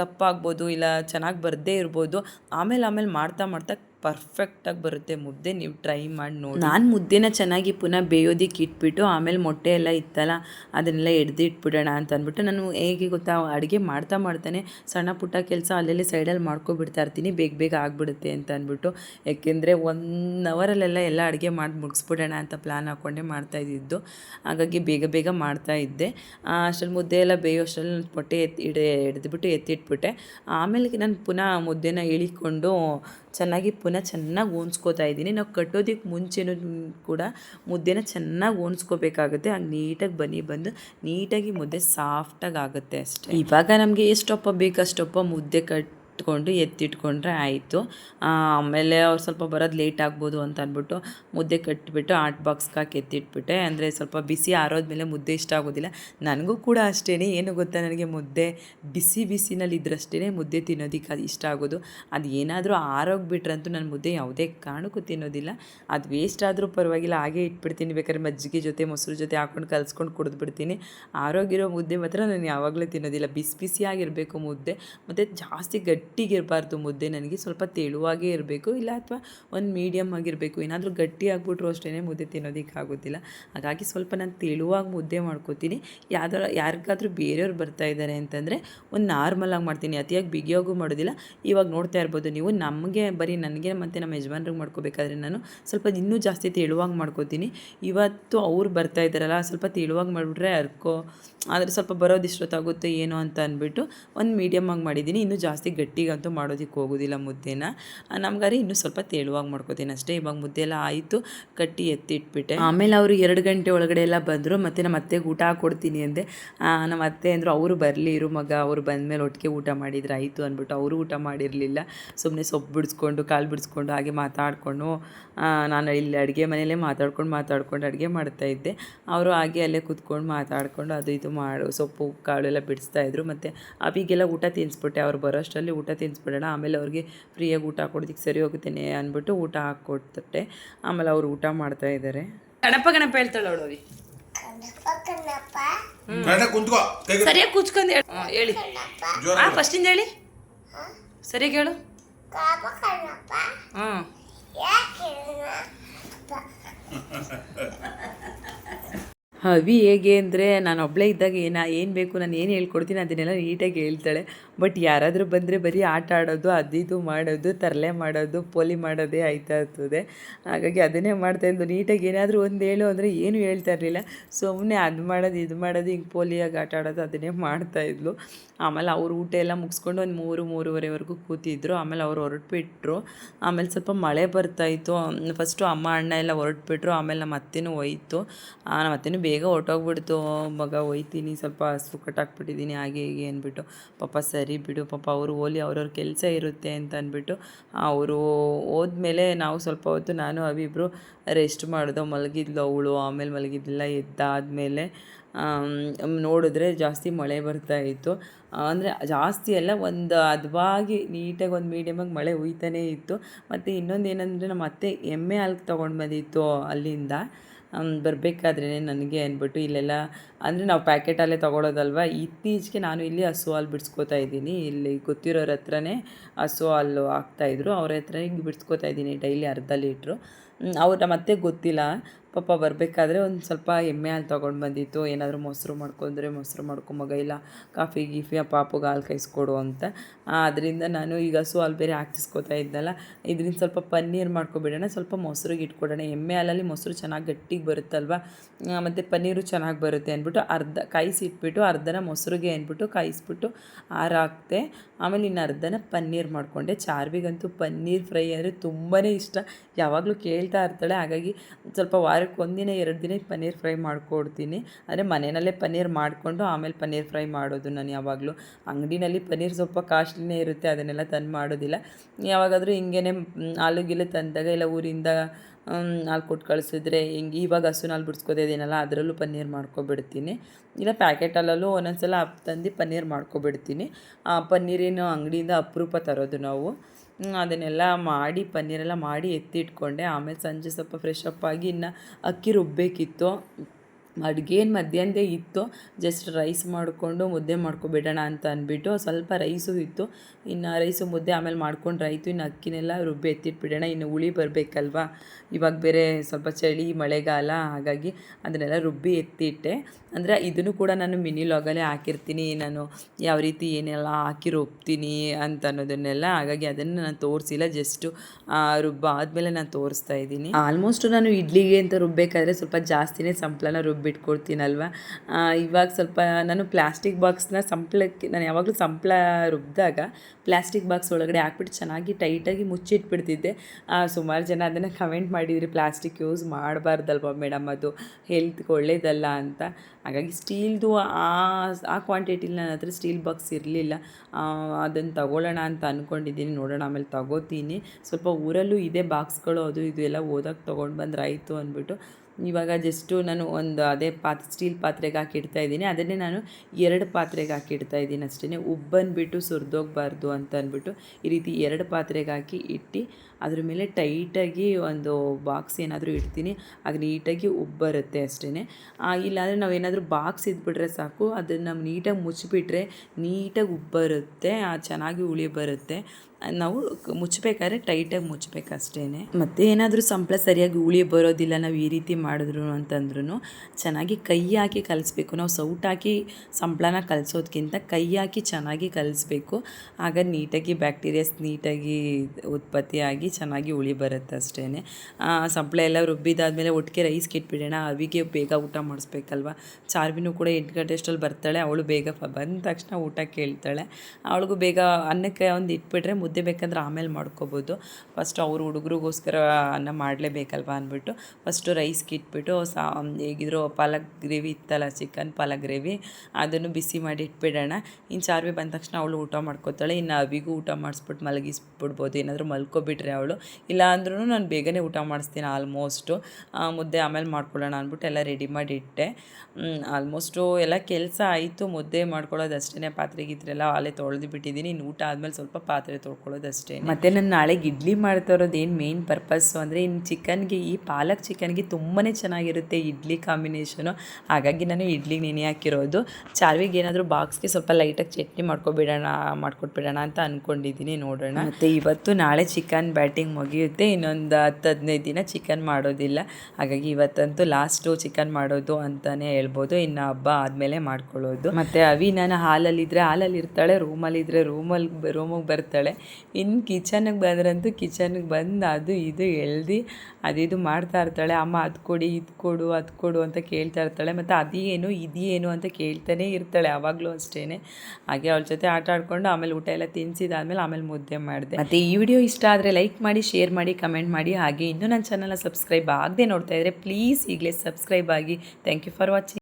ತಪ್ಪಾಗ್ಬೋದು, ಇಲ್ಲ ಚೆನ್ನಾಗಿ ಬರದೇ ಇರ್ಬೋದು, ಆಮೇಲೆ ಆಮೇಲೆ ಮಾಡ್ತಾ ಮಾಡ್ತಾ ಪರ್ಫೆಕ್ಟಾಗಿ ಬರುತ್ತೆ. ಮುದ್ದೆ ನೀವು ಟ್ರೈ ಮಾಡಿ ನೋಡಿ. ನಾನು ಮುದ್ದೆನ ಚೆನ್ನಾಗಿ ಪುನಃ ಬೇಯೋದಿಕ್ಕೆ ಇಟ್ಬಿಟ್ಟು, ಆಮೇಲೆ ಮೊಟ್ಟೆ ಎಲ್ಲ ಇತ್ತಲ್ಲ, ಅದನ್ನೆಲ್ಲ ಎಡ್ದು ಇಟ್ಬಿಡೋಣ ಅಂತ ಅಂದ್ಬಿಟ್ಟು ನಾನು ಹೇಗೆ ಗೊತ್ತಾ, ಅಡುಗೆ ಮಾಡ್ತಾ ಮಾಡ್ತಾನೆ, ಸಣ್ಣ ಪುಟ್ಟ ಕೆಲಸ ಅಲ್ಲೆಲ್ಲೇ ಸೈಡಲ್ಲಿ ಮಾಡ್ಕೊಬಿಡ್ತಾ ಇರ್ತೀನಿ, ಬೇಗ ಬೇಗ ಆಗಿಬಿಡುತ್ತೆ ಅಂತ ಅಂದ್ಬಿಟ್ಟು. ಯಾಕೆಂದರೆ ಒನ್ ಅವರಲ್ಲೆಲ್ಲ ಎಲ್ಲ ಅಡುಗೆ ಮಾಡಿ ಮುಗಿಸ್ಬಿಡೋಣ ಅಂತ ಪ್ಲ್ಯಾನ್ ಹಾಕ್ಕೊಂಡೆ ಮಾಡ್ತಾ ಇದ್ದಿದ್ದು. ಹಾಗಾಗಿ ಬೇಗ ಬೇಗ ಮಾಡ್ತಾ ಇದ್ದೆ. ಅಷ್ಟರಲ್ಲಿ ಮುದ್ದೆ ಎಲ್ಲ ಬೇಯೋ ಅಷ್ಟರಲ್ಲಿ ಮೊಟ್ಟೆ ಎತ್ತಿ ಇಡ ಎಡ್ದುಬಿಟ್ಟು ಎತ್ತಿಟ್ಬಿಟ್ಟೆ. ಆಮೇಲೆ ನಾನು ಪುನಃ ಮುದ್ದೆನ ಇಳಿಕೊಂಡು ಚೆನ್ನಾಗಿ ಪುನಃ ಚೆನ್ನಾಗಿ ಓಣಿಸ್ಕೋತಾ ಇದ್ದೀನಿ. ನಾವು ಕಟ್ಟೋದಕ್ಕೆ ಮುಂಚೆನೂ ಕೂಡ ಮುದ್ದೆನ ಚೆನ್ನಾಗಿ ಓಣಿಸ್ಕೋಬೇಕಾಗುತ್ತೆ. ಹಂಗೆ ನೀಟಾಗಿ ಬನ್ನಿ ಬಂದು ನೀಟಾಗಿ ಮುದ್ದೆ ಸಾಫ್ಟಾಗಿ ಆಗುತ್ತೆ ಅಷ್ಟೇ. ಇವಾಗ ನಮಗೆ ಎಷ್ಟೊಪ್ಪ ಬೇಕು ಅಷ್ಟೊಪ್ಪ ಮುದ್ದೆ ಕಟ್ ಇಟ್ಕೊಂಡು ಎತ್ತಿಟ್ಕೊಂಡ್ರೆ ಆಯಿತು. ಆಮೇಲೆ ಅವ್ರು ಸ್ವಲ್ಪ ಬರೋದು ಲೇಟ್ ಆಗ್ಬೋದು ಅಂತ ಅಂದ್ಬಿಟ್ಟು ಮುದ್ದೆ ಕಟ್ಟಿಬಿಟ್ಟು ಆಟ್ ಬಾಕ್ಸ್ಗೆ ಹಾಕಿ ಎತ್ತಿಟ್ಬಿಟ್ಟೆ. ಅಂದರೆ ಸ್ವಲ್ಪ ಬಿಸಿ ಆರೋದ್ಮೇಲೆ ಮುದ್ದೆ ಇಷ್ಟ ಆಗೋದಿಲ್ಲ. ನನಗೂ ಕೂಡ ಅಷ್ಟೇ ಏನು ಗೊತ್ತಾ ನನಗೆ ಮುದ್ದೆ ಬಿಸಿ ಬಿಸಿನಲ್ಲಿ ಇದ್ರಷ್ಟೇ ಮುದ್ದೆ ತಿನ್ನೋದಕ್ಕೆ ಅದು ಇಷ್ಟ ಆಗೋದು. ಅದು ಏನಾದರೂ ಆರೋಗ್ಬಿಟ್ರಂತೂ ನಾನು ಮುದ್ದೆ ಯಾವುದೇ ಕಾರಣಕ್ಕೂ ತಿನ್ನೋದಿಲ್ಲ. ಅದು ವೇಸ್ಟ್ ಆದರೂ ಪರವಾಗಿಲ್ಲ. ಹಾಗೆ ಇಟ್ಬಿಡ್ತೀನಿ. ಬೇಕಾದ್ರೆ ಮಜ್ಜಿಗೆ ಜೊತೆ, ಮೊಸರು ಜೊತೆ ಹಾಕ್ಕೊಂಡು ಕಲ್ಸ್ಕೊಂಡು ಕುಡಿದ್ಬಿಡ್ತೀನಿ. ಆರೋಗ್ಯ ಇರೋ ಮುದ್ದೆ ಮಾತ್ರ ನಾನು ಯಾವಾಗಲೂ ತಿನ್ನೋದಿಲ್ಲ. ಬಿಸಿ ಬಿಸಿಯಾಗಿರಬೇಕು ಮುದ್ದೆ. ಮತ್ತು ಜಾಸ್ತಿ ಗಟ್ಟಿಗಿರಬಾರ್ದು ಮುದ್ದೆ ನನಗೆ ಸ್ವಲ್ಪ ತೆಳುವಾಗೇ ಇರಬೇಕು, ಇಲ್ಲ ಅಥವಾ ಒಂದು ಮೀಡಿಯಮ್ ಆಗಿರಬೇಕು. ಏನಾದರೂ ಗಟ್ಟಿ ಆಗಿಬಿಟ್ರು ಅಷ್ಟೇ ಮುದ್ದೆ ತಿನ್ನೋದಕ್ಕೆ ಆಗೋದಿಲ್ಲ. ಹಾಗಾಗಿ ಸ್ವಲ್ಪ ನಾನು ತೆಳುವಾಗಿ ಮುದ್ದೆ ಮಾಡ್ಕೋತೀನಿ. ಯಾವ್ದಾರ, ಯಾರಿಗಾದ್ರೂ ಬೇರೆಯವ್ರು ಬರ್ತಾ ಇದ್ದಾರೆ ಅಂತಂದರೆ ಒಂದು ನಾರ್ಮಲಾಗಿ ಮಾಡ್ತೀನಿ. ಅತಿಯಾಗಿ ಬಿಗಿಯಾಗೂ ಮಾಡೋದಿಲ್ಲ. ಇವಾಗ ನೋಡ್ತಾ ಇರ್ಬೋದು ನೀವು, ನಮಗೆ ಬರೀ ನನಗೆ ಮತ್ತು ನಮ್ಮ ಯಜಮಾನ್ರಿಗೆ ಮಾಡ್ಕೋಬೇಕಾದ್ರೆ ನಾನು ಸ್ವಲ್ಪ ಇನ್ನೂ ಜಾಸ್ತಿ ತೆಳುವಾಗಿ ಮಾಡ್ಕೋತೀನಿ. ಇವತ್ತು ಅವ್ರು ಬರ್ತಾ ಇದ್ದಾರಲ್ಲ ಸ್ವಲ್ಪ ತೆಳುವಾಗಿ ಮಾಡಿಬಿಟ್ರೆ ಅರ್ಕೋ ಆದರೆ ಸ್ವಲ್ಪ ಬರೋದು ಇಷ್ಟೊತ್ತಾಗುತ್ತೆ ಏನೋ ಅಂತ ಅಂದ್ಬಿಟ್ಟು ಒಂದು ಮೀಡಿಯಮಾಗಿ ಮಾಡಿದ್ದೀನಿ ಇನ್ನೂ ಜಾಸ್ತಿ ಗಟ್ಟಿಗಂತೂ ಮಾಡೋದಕ್ಕೆ ಹೋಗೋದಿಲ್ಲ ಮುದ್ದೆನ. ನಮ್ಗಾರೆ ಇನ್ನೂ ಸ್ವಲ್ಪ ತೆಳುವಾಗಿ ಮಾಡ್ಕೋತೀನಿ ಅಷ್ಟೇ. ಇವಾಗ ಮುದ್ದೆ ಎಲ್ಲ ಆಯಿತು ಕಟ್ಟಿ ಎತ್ತಿಟ್ಬಿಟ್ಟೆ. ಆಮೇಲೆ ಅವರು ಎರಡು ಗಂಟೆ ಒಳಗಡೆ ಎಲ್ಲ ಬಂದರು. ಮತ್ತು ನಮ್ಮ ಅತ್ತೆಗೆ ಊಟ ಹಾಕ್ಕೊಡ್ತೀನಿ ಅಂದೆ. ನಮ್ಮ ಅತ್ತೆ ಅಂದರು, ಅವರು ಬರಲಿ ಇರು ಮಗ. ಅವರು ಬಂದಮೇಲೆ ಒಟ್ಟಿಗೆ ಊಟ ಮಾಡಿದ್ರೆ ಆಯಿತು ಅಂದ್ಬಿಟ್ಟು ಅವರು ಊಟ ಮಾಡಿರಲಿಲ್ಲ. ಸುಮ್ಮನೆ ಸೊಪ್ಪು ಬಿಡಿಸ್ಕೊಂಡು, ಕಾಲು ಬಿಡಿಸ್ಕೊಂಡು ಹಾಗೆ ಮಾತಾಡಿಕೊಂಡು ನಾನು ಇಲ್ಲಿ ಅಡುಗೆ ಮನೆಯಲ್ಲೇ ಮಾತಾಡ್ಕೊಂಡು ಮಾತಾಡ್ಕೊಂಡು ಅಡುಗೆ ಮಾಡ್ತಾಯಿದ್ದೆ ಅವರು ಹಾಗೆ ಅಲ್ಲೇ ಕೂತ್ಕೊಂಡು ಮಾತಾಡ್ಕೊಂಡು ಅದು ಇದು ಮಾಡು ಸೊಪ್ಪು ಕಾಳು ಎಲ್ಲ ಬಿಡಿಸ್ತಾ ಇದ್ರು. ಮತ್ತು ಅವಿಗೆಲ್ಲ ಊಟ ತಿನ್ಸ್ಬಿಟ್ಟೆ. ಅವ್ರು ಬರೋಷ್ಟರಲ್ಲಿ ಊಟ ತಿನ್ಸ್ಬಿಡೋಣ ಆಮೇಲೆ ಅವ್ರಿಗೆ ಫ್ರೀಯಾಗಿ ಊಟ ಕೊಡೋದಕ್ಕೆ ಸರಿ ಹೋಗುತ್ತೇನೆ ಅಂದ್ಬಿಟ್ಟು ಊಟ ಹಾಕ್ಕೊಡ್ತಟ್ಟೆ ಆಮೇಲೆ ಅವ್ರು ಊಟ ಮಾಡ್ತಾ ಇದ್ದಾರೆ. ಗಣಪ ಗಣಪ ಹೇಳ್ತಾಳೆ ಅವಳು ಸರಿಯಾಗಿ ಕೂತ್ಕೊಂಡು ಹೇಳಿ. ಹೇಳಿ. ಜೋರ ಹಾಂ ಫಸ್ಟಿಂದ ಹೇಳಿ. ಸರಿಯಾಗಿ ಹೇಳು. ಹ್ಞೂ ಹವಿ ಹೇಗೆ ಅಂದರೆ ನಾನು ಒಬ್ಬಳೇ ಇದ್ದಾಗ ಏನು ಏನು ಬೇಕು, ನಾನು ಏನು ಹೇಳ್ಕೊಡ್ತೀನಿ ಅದನ್ನೆಲ್ಲ ನೀಟಾಗಿ ಹೇಳ್ತಾಳೆ. ಬಟ್ ಯಾರಾದರೂ ಬಂದರೆ ಬರೀ ಆಟ ಆಡೋದು, ಅದು ಇದು ಮಾಡೋದು, ತರಲೆ ಮಾಡೋದು, ಪೋಲಿ ಮಾಡೋದೇ ಆಯ್ತಾ ಇರ್ತದೆ ಹಾಗಾಗಿ ಅದನ್ನೇ ಮಾಡ್ತಾ ಇದ್ದು ನೀಟಾಗಿ ಏನಾದರೂ ಒಂದು ಹೇಳು ಅಂದರೆ ಏನು ಹೇಳ್ತಾ ಇರಲಿಲ್ಲ. ಸುಮ್ಮನೆ ಅದು ಮಾಡೋದು, ಇದು ಮಾಡೋದು, ಹಿಂಗೆ ಪೋಲಿಯಾಗಿ ಆಟ ಆಡೋದು ಅದನ್ನೇ ಮಾಡ್ತಾಯಿದ್ಲು ಆಮೇಲೆ ಅವ್ರು ಊಟ ಎಲ್ಲ ಮುಗಿಸ್ಕೊಂಡು ಒಂದು ಮೂರು, ಮೂರುವರೆವರೆಗೂ ಕೂತಿದ್ರು. ಆಮೇಲೆ ಅವ್ರು ಹೊರಟ್ಬಿಟ್ರು. ಆಮೇಲೆ ಸ್ವಲ್ಪ ಮಳೆ ಬರ್ತಾಯಿತ್ತು ಫಸ್ಟು ಅಮ್ಮ, ಅಣ್ಣ ಎಲ್ಲ ಹೊರಟುಬಿಟ್ರು. ಆಮೇಲೆ ನಮ್ಮ ಅತ್ತೆನೂ ಹೋಯ್ತು ನಮ್ಮ ಅತ್ತೆನೂ ಬೇಗ ಹೊರಟೋಗ್ಬಿಡ್ತು. ಮಗ ಹೋಯ್ತೀನಿ, ಸ್ವಲ್ಪ ಹಸು ಕಟ್ಟಾಕ್ಬಿಟ್ಟಿದ್ದೀನಿ ಹಾಗೆ ಹೀಗೆ ಅಂದ್ಬಿಟ್ಟು. ಪಾಪ ಸರಿ ಬಿಡು, ಪಾಪ ಅವರು ಓಲಿ ಅವ್ರವ್ರ ಕೆಲಸ ಇರುತ್ತೆ ಅಂತ ಅಂದ್ಬಿಟ್ಟು ಅವರು ಹೋದ್ಮೇಲೆ ನಾವು ಸ್ವಲ್ಪ ಹೊತ್ತು ನಾನು ಅವಿಬ್ರು ರೆಸ್ಟ್ ಮಾಡಿದೋ, ಮಲಗಿದ್ಲು ಅವಳು, ಆಮೇಲೆ ಮಲಗಿದ್ದಿಲ್ಲ, ಎದ್ದಾದಮೇಲೆ ನೋಡಿದ್ರೆ ಜಾಸ್ತಿ ಮಳೆ ಬರ್ತಾ ಇತ್ತು. ಅಂದರೆ ಜಾಸ್ತಿ ಅಲ್ಲ, ಒಂದು ಅದ್ವಾಗಿ ನೀಟಾಗಿ ಒಂದು ಮೀಡಿಯಮಾಗಿ ಮಳೆ ಹುಯ್ತಾನೇ ಇತ್ತು. ಮತ್ತು ಇನ್ನೊಂದು ಏನಂದರೆ, ನಮ್ಮ ಅತ್ತೆ ಎಮ್ಮೆ ಹಾಲು ತೊಗೊಂಡು ಬಂದಿತ್ತು ಅಲ್ಲಿಂದ. ಬರಬೇಕಾದ್ರೇ ನನಗೆ ಅಂದ್ಬಿಟ್ಟು ಇಲ್ಲೆಲ್ಲ, ಅಂದರೆ ನಾವು ಪ್ಯಾಕೆಟಲ್ಲೇ ತೊಗೊಳೋದಲ್ವ? ಇತ್ತೀಚೆಗೆ ನಾನು ಇಲ್ಲಿ ಹಸು ಹಾಲು ಬಿಡಿಸ್ಕೋತಾ ಇದ್ದೀನಿ. ಇಲ್ಲಿ ಗೊತ್ತಿರೋರ ಹತ್ರನೇ ಹಸು ಹಾಲು ಹಾಕ್ತಾಯಿದ್ರು ಅವ್ರ ಹತ್ರ ಹಿಂಗೆ ಬಿಡಿಸ್ಕೋತಾ ಇದ್ದೀನಿ ಡೈಲಿ ಅರ್ಧ ಲೀಟ್ರು. ಅವ್ರು ಮತ್ತೆ ಗೊತ್ತಿಲ್ಲ. ಪಾಪ ಬರಬೇಕಾದ್ರೆ ಒಂದು ಸ್ವಲ್ಪ ಎಮ್ಮೆ ಹಾಲು ತೊಗೊಂಡು ಬಂದಿತ್ತು. ಏನಾದರೂ ಮೊಸರು ಮಾಡ್ಕೊಂಡ್ರೆ ಮೊಸರು ಮಾಡ್ಕೊಂಬಾಗ, ಇಲ್ಲ ಕಾಫಿ, ಗೀಫಿ, ಆ ಪಾಪುಗೆ ಹಾಲು ಕಾಯಿಸ್ಕೊಡು ಅಂತ. ಅದರಿಂದ ನಾನು ಈಗ ಹಸು ಹಾಲು ಬೇರೆ ಹಾಕಿಸ್ಕೊತಾ ಇದ್ದಲ್ಲ. ಇದರಿಂದ ಸ್ವಲ್ಪ ಪನ್ನೀರ್ ಮಾಡ್ಕೊಬಿಡೋಣ, ಸ್ವಲ್ಪ ಮೊಸರಿಗೆ ಇಟ್ಕೊಡೋಣ. ಎಮ್ಮೆ ಹಾಲಲ್ಲಿ ಮೊಸರು ಚೆನ್ನಾಗಿ ಗಟ್ಟಿಗೆ ಬರುತ್ತಲ್ವ? ಮತ್ತು ಪನ್ನೀರು ಚೆನ್ನಾಗಿ ಬರುತ್ತೆ ಅಂದ್ಬಿಟ್ಟು ಅರ್ಧ ಕಾಯಿಸಿ ಇಟ್ಬಿಟ್ಟು ಅರ್ಧನ ಮೊಸರಿಗೆ ಅಂದ್ಬಿಟ್ಟು ಕಾಯಿಸ್ಬಿಟ್ಟು ಆರು ಹಾಕ್ತೆ. ಆಮೇಲೆ ಇನ್ನು ಅರ್ಧನ ಪನ್ನೀರ್ ಮಾಡಿಕೊಂಡೆ. ಚಾರ್ವಿಗಂತೂ ಪನ್ನೀರ್ ಫ್ರೈ ಅಂದರೆ ತುಂಬಾ ಇಷ್ಟ. ಯಾವಾಗಲೂ ಕೇಳ್ತಾ ಇರ್ತಾಳೆ. ಹಾಗಾಗಿ ಸ್ವಲ್ಪ ವಾರಕ್ಕೆ ಒಂದಿನ ಎರಡು ದಿನ ಪನ್ನೀರ್ ಫ್ರೈ ಮಾಡಿಕೊಡ್ತೀನಿ. ಅಂದರೆ ಮನೆಯಲ್ಲೇ ಪನ್ನೀರ್ ಮಾಡಿಕೊಂಡು ಆಮೇಲೆ ಪನ್ನೀರ್ ಫ್ರೈ ಮಾಡೋದು ನಾನು ಯಾವಾಗಲೂ. ಅಂಗಡಿನಲ್ಲಿ ಪನ್ನೀರ್ ಸ್ವಲ್ಪ ಕಾಸ್ಟ್ಲಿನೇ ಇರುತ್ತೆ, ಅದನ್ನೆಲ್ಲ ತಂದು ಮಾಡೋದಿಲ್ಲ. ಯಾವಾಗಾದರೂ ಹಿಂಗೇ ಆಲೂಗಿಲ್ಲ ತಂದಾಗ ಇಲ್ಲ ಊರಿಂದ ಹಾಲು ಕೊಟ್ಟು ಕಳಿಸಿದ್ರೆ ಹಿಂಗೆ ಇವಾಗ ಹಸುನ ಹಾಲು ಬಿಡಿಸ್ಕೊತಾ ಇದ್ದೀನಲ್ಲ ಅದರಲ್ಲೂ ಪನ್ನೀರ್ ಮಾಡ್ಕೊಬಿಡ್ತೀನಿ. ಇಲ್ಲ ಪ್ಯಾಕೆಟಲ್ಲೂ ಒಂದೊಂದು ಸಲ ತಂದು ಪನ್ನೀರ್ ಮಾಡ್ಕೊಬಿಡ್ತೀನಿ. ಆ ಪನ್ನೀರೇನು ಅಂಗಡಿಯಿಂದ ಅಪರೂಪ ತರೋದು ನಾವು. ಅದನ್ನೆಲ್ಲ ಮಾಡಿ, ಪನ್ನೀರೆಲ್ಲ ಮಾಡಿ ಎತ್ತಿಟ್ಕೊಂಡೆ. ಆಮೇಲೆ ಸಂಜೆ ಸ್ವಲ್ಪ ಫ್ರೆಶ್ ಅಪ್ ಆಗಿ ಇನ್ನು ಅಕ್ಕಿ ರುಬ್ಬೇಕಿತ್ತು. ಅಡುಗೆ ಏನು ಮಧ್ಯಾಹ್ನದೇ ಇತ್ತು. ಜಸ್ಟ್ ರೈಸ್ ಮಾಡಿಕೊಂಡು ಮುದ್ದೆ ಮಾಡ್ಕೊಬಿಡೋಣ ಅಂತ ಅಂದ್ಬಿಟ್ಟು ಸ್ವಲ್ಪ ರೈಸು ಇತ್ತು. ಇನ್ನು ರೈಸು ಮುದ್ದೆ ಆಮೇಲೆ ಮಾಡ್ಕೊಂಡು ರೈತು ಇನ್ನು ಅಕ್ಕಿನೆಲ್ಲ ರುಬ್ಬಿ ಎತ್ತಿಟ್ಬಿಡೋಣ. ಇನ್ನು ಹುಳಿ ಬರಬೇಕಲ್ವಾ? ಇವಾಗ ಬೇರೆ ಸ್ವಲ್ಪ ಚಳಿ, ಮಳೆಗಾಲ, ಹಾಗಾಗಿ ಅದನ್ನೆಲ್ಲ ರುಬ್ಬಿ ಎತ್ತಿಟ್ಟೆ. ಅಂದರೆ ಇದನ್ನು ಕೂಡ ನಾನು ಮಿನಿ ಲಾಗಲ್ಲೇ ಹಾಕಿರ್ತೀನಿ, ನಾನು ಯಾವ ರೀತಿ ಏನೆಲ್ಲ ಹಾಕಿ ರುಬ್ತೀನಿ ಅಂತ ಅನ್ನೋದನ್ನೆಲ್ಲ ಹಾಗಾಗಿ ಅದನ್ನು ನಾನು ತೋರಿಸಿಲ್ಲ ಜಸ್ಟು ರುಬ್ಬ ಆದಮೇಲೆ ನಾನು ತೋರಿಸ್ತಾ ಇದ್ದೀನಿ. ಆಲ್ಮೋಸ್ಟು ನಾನು ಇಡ್ಲಿಗೆ ಅಂತ ರುಬ್ಬೇಕಾದ್ರೆ ಸ್ವಲ್ಪ ಜಾಸ್ತಿನೇ ಸಂಪ್ಳನ ರುಬ್ಬಿಟ್ಕೊಡ್ತೀನಲ್ವ? ಇವಾಗ ಸ್ವಲ್ಪ ನಾನು ಪ್ಲಾಸ್ಟಿಕ್ ಬಾಕ್ಸ್ನ ಸಂಪ್ಳಕ್ಕೆ, ನಾನು ಯಾವಾಗಲೂ ಸಂಪ್ಳ ರುಬ್ಬಿದಾಗ ಪ್ಲಾಸ್ಟಿಕ್ ಬಾಕ್ಸ್ ಒಳಗಡೆ ಹಾಕ್ಬಿಟ್ಟು ಚೆನ್ನಾಗಿ ಟೈಟಾಗಿ ಮುಚ್ಚಿಟ್ಬಿಡ್ತಿದ್ದೆ. ಸುಮಾರು ಜನ ಅದನ್ನು ಕಮೆಂಟ್ ಮಾಡಿದ್ರಿ ಪ್ಲಾಸ್ಟಿಕ್ ಯೂಸ್ ಮಾಡಬಾರ್ದಲ್ವ ಮೇಡಮ್, ಅದು ಹೆಲ್ತ್ಗೆ ಒಳ್ಳೇದಲ್ಲ ಅಂತ. ಹಾಗಾಗಿ ಸ್ಟೀಲ್ದು ಆ ಆ ಕ್ವಾಂಟಿಟಿಲಿ ನನ್ನ ಹತ್ರ ಸ್ಟೀಲ್ ಬಾಕ್ಸ್ ಇರಲಿಲ್ಲ. ಅದನ್ನು ತಗೊಳ್ಳೋಣ ಅಂತ ಅಂದ್ಕೊಂಡಿದ್ದೀನಿ ನೋಡೋಣ, ಆಮೇಲೆ ತಗೋತೀನಿ. ಸ್ವಲ್ಪ ಊರಲ್ಲೂ ಇದೆ ಬಾಕ್ಸ್ಗಳು ಅದು ಇದು ಎಲ್ಲ ಓದೋಕೆ ತೊಗೊಂಡು ಬಂದ್ರಾಯಿತು ಅಂದ್ಬಿಟ್ಟು ಇವಾಗ ಜಸ್ಟು ನಾನು ಒಂದು ಅದೇ ಪಾತ್ರೆ ಸ್ಟೀಲ್ ಪಾತ್ರೆಗೆ ಹಾಕಿ ಇಡ್ತಾ ಇದ್ದೀನಿ. ಅದನ್ನೇ ನಾನು ಎರಡು ಪಾತ್ರೆಗೆ ಹಾಕಿ ಇಡ್ತಾ ಇದ್ದೀನಿ ಅಷ್ಟೇ ಉಬ್ಬನ್ಬಿಟ್ಟು ಸುರಿದೋಗ್ಬಾರ್ದು ಅಂತ ಅಂದ್ಬಿಟ್ಟು ಈ ರೀತಿ ಎರಡು ಪಾತ್ರೆಗೆ ಹಾಕಿ ಇಟ್ಟು ಅದ್ರ ಮೇಲೆ ಟೈಟಾಗಿ ಒಂದು ಬಾಕ್ಸ್ ಏನಾದರೂ ಇಡ್ತೀನಿ. ಆಗ ನೀಟಾಗಿ ಉಬ್ಬರುತ್ತೆ ಅಷ್ಟೇ ಇಲ್ಲಾಂದರೆ ನಾವೇನಾದರೂ ಬಾಕ್ಸ್ ಇದ್ಬಿಟ್ರೆ ಸಾಕು. ಅದನ್ನು ನೀಟಾಗಿ ಮುಚ್ಚಿಬಿಟ್ರೆ ನೀಟಾಗಿ ಉಬ್ಬರುತ್ತೆ ಚೆನ್ನಾಗಿ ಉಳಿ ಬರುತ್ತೆ. ನಾವು ಮುಚ್ಚಬೇಕಾದ್ರೆ ಟೈಟಾಗಿ ಮುಚ್ಚಬೇಕಷ್ಟೇ ಮತ್ತು ಏನಾದರೂ ಸಂಪಳ ಸರಿಯಾಗಿ ಉಳಿ ಬರೋದಿಲ್ಲ, ನಾವು ಈ ರೀತಿ ಮಾಡಿದ್ರು ಅಂತಂದ್ರೂ ಚೆನ್ನಾಗಿ ಕೈ ಹಾಕಿ ಕಲಿಸ್ಬೇಕು. ನಾವು ಸೌಟ್ ಹಾಕಿ ಸಂಪಳನ ಕಲಿಸೋದ್ಕಿಂತ ಕೈ ಹಾಕಿ ಚೆನ್ನಾಗಿ ಕಲಿಸ್ಬೇಕು. ಆಗ ನೀಟಾಗಿ ಬ್ಯಾಕ್ಟೀರಿಯಾಸ್ ನೀಟಾಗಿ ಉತ್ಪತ್ತಿಯಾಗಿ ಚೆನ್ನಾಗಿ ಉಳಿ ಬರುತ್ತೆ ಅಷ್ಟೇ ಸಂಪಳ ಎಲ್ಲ ರುಬ್ಬಿದಾದ್ಮೇಲೆ ಒಟ್ಟಿಗೆ ರೈಸ್ ಇಟ್ಬಿಡೋಣ ಅವಿಗೆ ಬೇಗ ಊಟ ಮಾಡಿಸ್ಬೇಕಲ್ವ? ಚಾರ್ವಿನೂ ಕೂಡ ಎಂಟು ಗಂಟೆ ಅಷ್ಟರಲ್ಲಿ ಬರ್ತಾಳೆ. ಅವಳು ಬೇಗ ಬಂದ ತಕ್ಷಣ ಊಟ ಕೇಳ್ತಾಳೆ. ಅವಳಿಗೂ ಬೇಗ ಅನ್ನಕ್ಕೆ ಒಂದು ಇಟ್ಬಿಟ್ರೆ ಮುದ್ದೆ ಬೇಕಂದ್ರೆ ಆಮೇಲೆ ಮಾಡ್ಕೋಬೋದು. ಫಸ್ಟ್ ಅವರು ಹುಡುಗರಿಗೋಸ್ಕರ ಅನ್ನ ಮಾಡಲೇಬೇಕಲ್ವ ಅಂದ್ಬಿಟ್ಟು ಫಸ್ಟು ರೈಸ್ಗೆ ಇಟ್ಬಿಟ್ಟು ಸಾ, ಹೇಗಿದ್ರು ಪಾಲಕ್ ಗ್ರೇವಿ ಇತ್ತಲ್ಲ ಚಿಕನ್ ಪಾಲಕ್ ಗ್ರೇವಿ ಅದನ್ನು ಬಿಸಿ ಮಾಡಿ ಇಟ್ಬಿಡೋಣ. ಇನ್ನು ಚಾರ್ವಿ ಬಂದ ತಕ್ಷಣ ಅವಳು ಊಟ ಮಾಡ್ಕೋತಾಳೆ. ಇನ್ನು ಅವಿಗೂ ಊಟ ಮಾಡಿಸ್ಬಿಟ್ಟು ಮಲಗಿಸ್ಬಿಡ್ಬೋದು. ಏನಾದರೂ ಮಲ್ಕೊಬಿಟ್ರೆ ಅವಳು. ಇಲ್ಲ ಅಂದ್ರೂ ನಾನು ಬೇಗನೆ ಊಟ ಮಾಡಿಸ್ತೀನಿ ಆಲ್ಮೋಸ್ಟು ಮುದ್ದೆ ಆಮೇಲೆ ಮಾಡ್ಕೊಳ್ಳೋಣ ಅಂದ್ಬಿಟ್ಟು ಎಲ್ಲ ರೆಡಿ ಮಾಡಿ ಇಟ್ಟೆ. ಆಲ್ಮೋಸ್ಟು ಎಲ್ಲ ಕೆಲಸ ಆಯಿತು. ಮುದ್ದೆ ಮಾಡ್ಕೊಳ್ಳೋದು ಅಷ್ಟೇ ಪಾತ್ರೆ ಗಿತ್ರೆಲ್ಲ ಅಲ್ಲೇ ತೊಳೆದು ಬಿಟ್ಟಿದ್ದೀನಿ ಇನ್ನು ಊಟ ಆದಮೇಲೆ ಸ್ವಲ್ಪ ಪಾತ್ರೆ ತೊಳ್ಕೊಳ್ಳೋದು ಅಷ್ಟೇ ಮತ್ತು ನಾನು ನಾಳೆಗೆ ಇಡ್ಲಿ ಮಾಡ್ತಾ ಇರೋದು ಏನು ಮೇನ್ ಪರ್ಪಸ್ಸು ಅಂದರೆ ಇನ್ನು ಚಿಕನ್ಗೆ ಈ ಪಾಲಕ್ ಚಿಕನ್ಗೆ ತುಂಬಾ ಚೆನ್ನಾಗಿರುತ್ತೆ ಇಡ್ಲಿ ಕಾಂಬಿನೇಷನು ಹಾಗಾಗಿ ನಾನು ಇಡ್ಲಿ ನೆನೆ ಹಾಕಿರೋದು. ಚಾರ್ವಿಗೆ ಏನಾದರೂ ಬಾಕ್ಸ್ಗೆ ಸ್ವಲ್ಪ ಲೈಟಾಗಿ ಚಟ್ನಿ ಮಾಡ್ಕೊಬಿಡೋಣ ಮಾಡ್ಕೊಟ್ಬಿಡೋಣ ಅಂತ ಅಂದ್ಕೊಂಡಿದ್ದೀನಿ ನೋಡೋಣ. ಮತ್ತು ಇವತ್ತು ನಾಳೆ ಚಿಕನ್ ಬ್ಯಾಟಿಂಗ್ ಮುಗಿಯುತ್ತೆ ಇನ್ನೊಂದು ಹತ್ತು ಹದಿನೈದು ದಿನ ಚಿಕನ್ ಮಾಡೋದಿಲ್ಲ. ಹಾಗಾಗಿ ಇವತ್ತಂತೂ ಲಾಸ್ಟು ಚಿಕನ್ ಮಾಡೋದು ಅಂತಲೇ ಹೇಳ್ಬೋದು. ಇನ್ನು ಹಬ್ಬ ಆದಮೇಲೆ ಮಾಡ್ಕೊಳ್ಳೋದು. ಮತ್ತು ಅವಿ ನಾನು ಹಾಲಲ್ಲಿದ್ದರೆ ಹಾಲಲ್ಲಿ ಇರ್ತಾಳೆ ರೂಮಲ್ಲಿದ್ದರೆ ರೂಮಲ್ಲಿ ರೂಮಿಗೆ ಬರ್ತಾಳೆ. ಇನ್ನು ಕಿಚನ್ಗೆ ಬಂದ್ರಂತೂ ಕಿಚನ್ಗೆ ಬಂದು ಅದು ಇದು ಎಳ್ದು ಅದಿದು ಮಾಡ್ತಾ ಇರ್ತಾಳೆ. ಅಮ್ಮ ಅದು ಕೊಡಿ, ಇದು ಕೊಡು, ಅದು ಕೊಡು ಅಂತ ಕೇಳ್ತಾ ಇರ್ತಾಳೆ. ಮತ್ತು ಅದೇನು, ಇದೇನು ಅಂತ ಕೇಳ್ತಾನೆ ಇರ್ತಾಳೆ ಆವಾಗಲೂ ಅಷ್ಟೇ ಹಾಗೆ ಅವಳ ಜೊತೆ ಆಟ ಆಡ್ಕೊಂಡು ಆಮೇಲೆ ಊಟ ಎಲ್ಲ ತಿನ್ಸಿದಾದ್ಮೇಲೆ ಆಮೇಲೆ ಮುದ್ದೆ ಮಾಡಿದೆ. ಮತ್ತು ಈ ವಿಡಿಯೋ ಇಷ್ಟ ಆದರೆ ಲೈಕ್ ಮಾಡಿ, ಶೇರ್ ಮಾಡಿ, ಕಮೆಂಟ್ ಮಾಡಿ. ಹಾಗೆ ಇನ್ನೂ ನನ್ನ ಚಾನಲ್ನ ಸಬ್ಸ್ಕ್ರೈಬ್ ಆಗದೆ ನೋಡ್ತಾ ಇದ್ದರೆ ಪ್ಲೀಸ್ ಈಗಲೇ ಸಬ್ಸ್ಕ್ರೈಬ್ ಆಗಿ. Thank you for watching.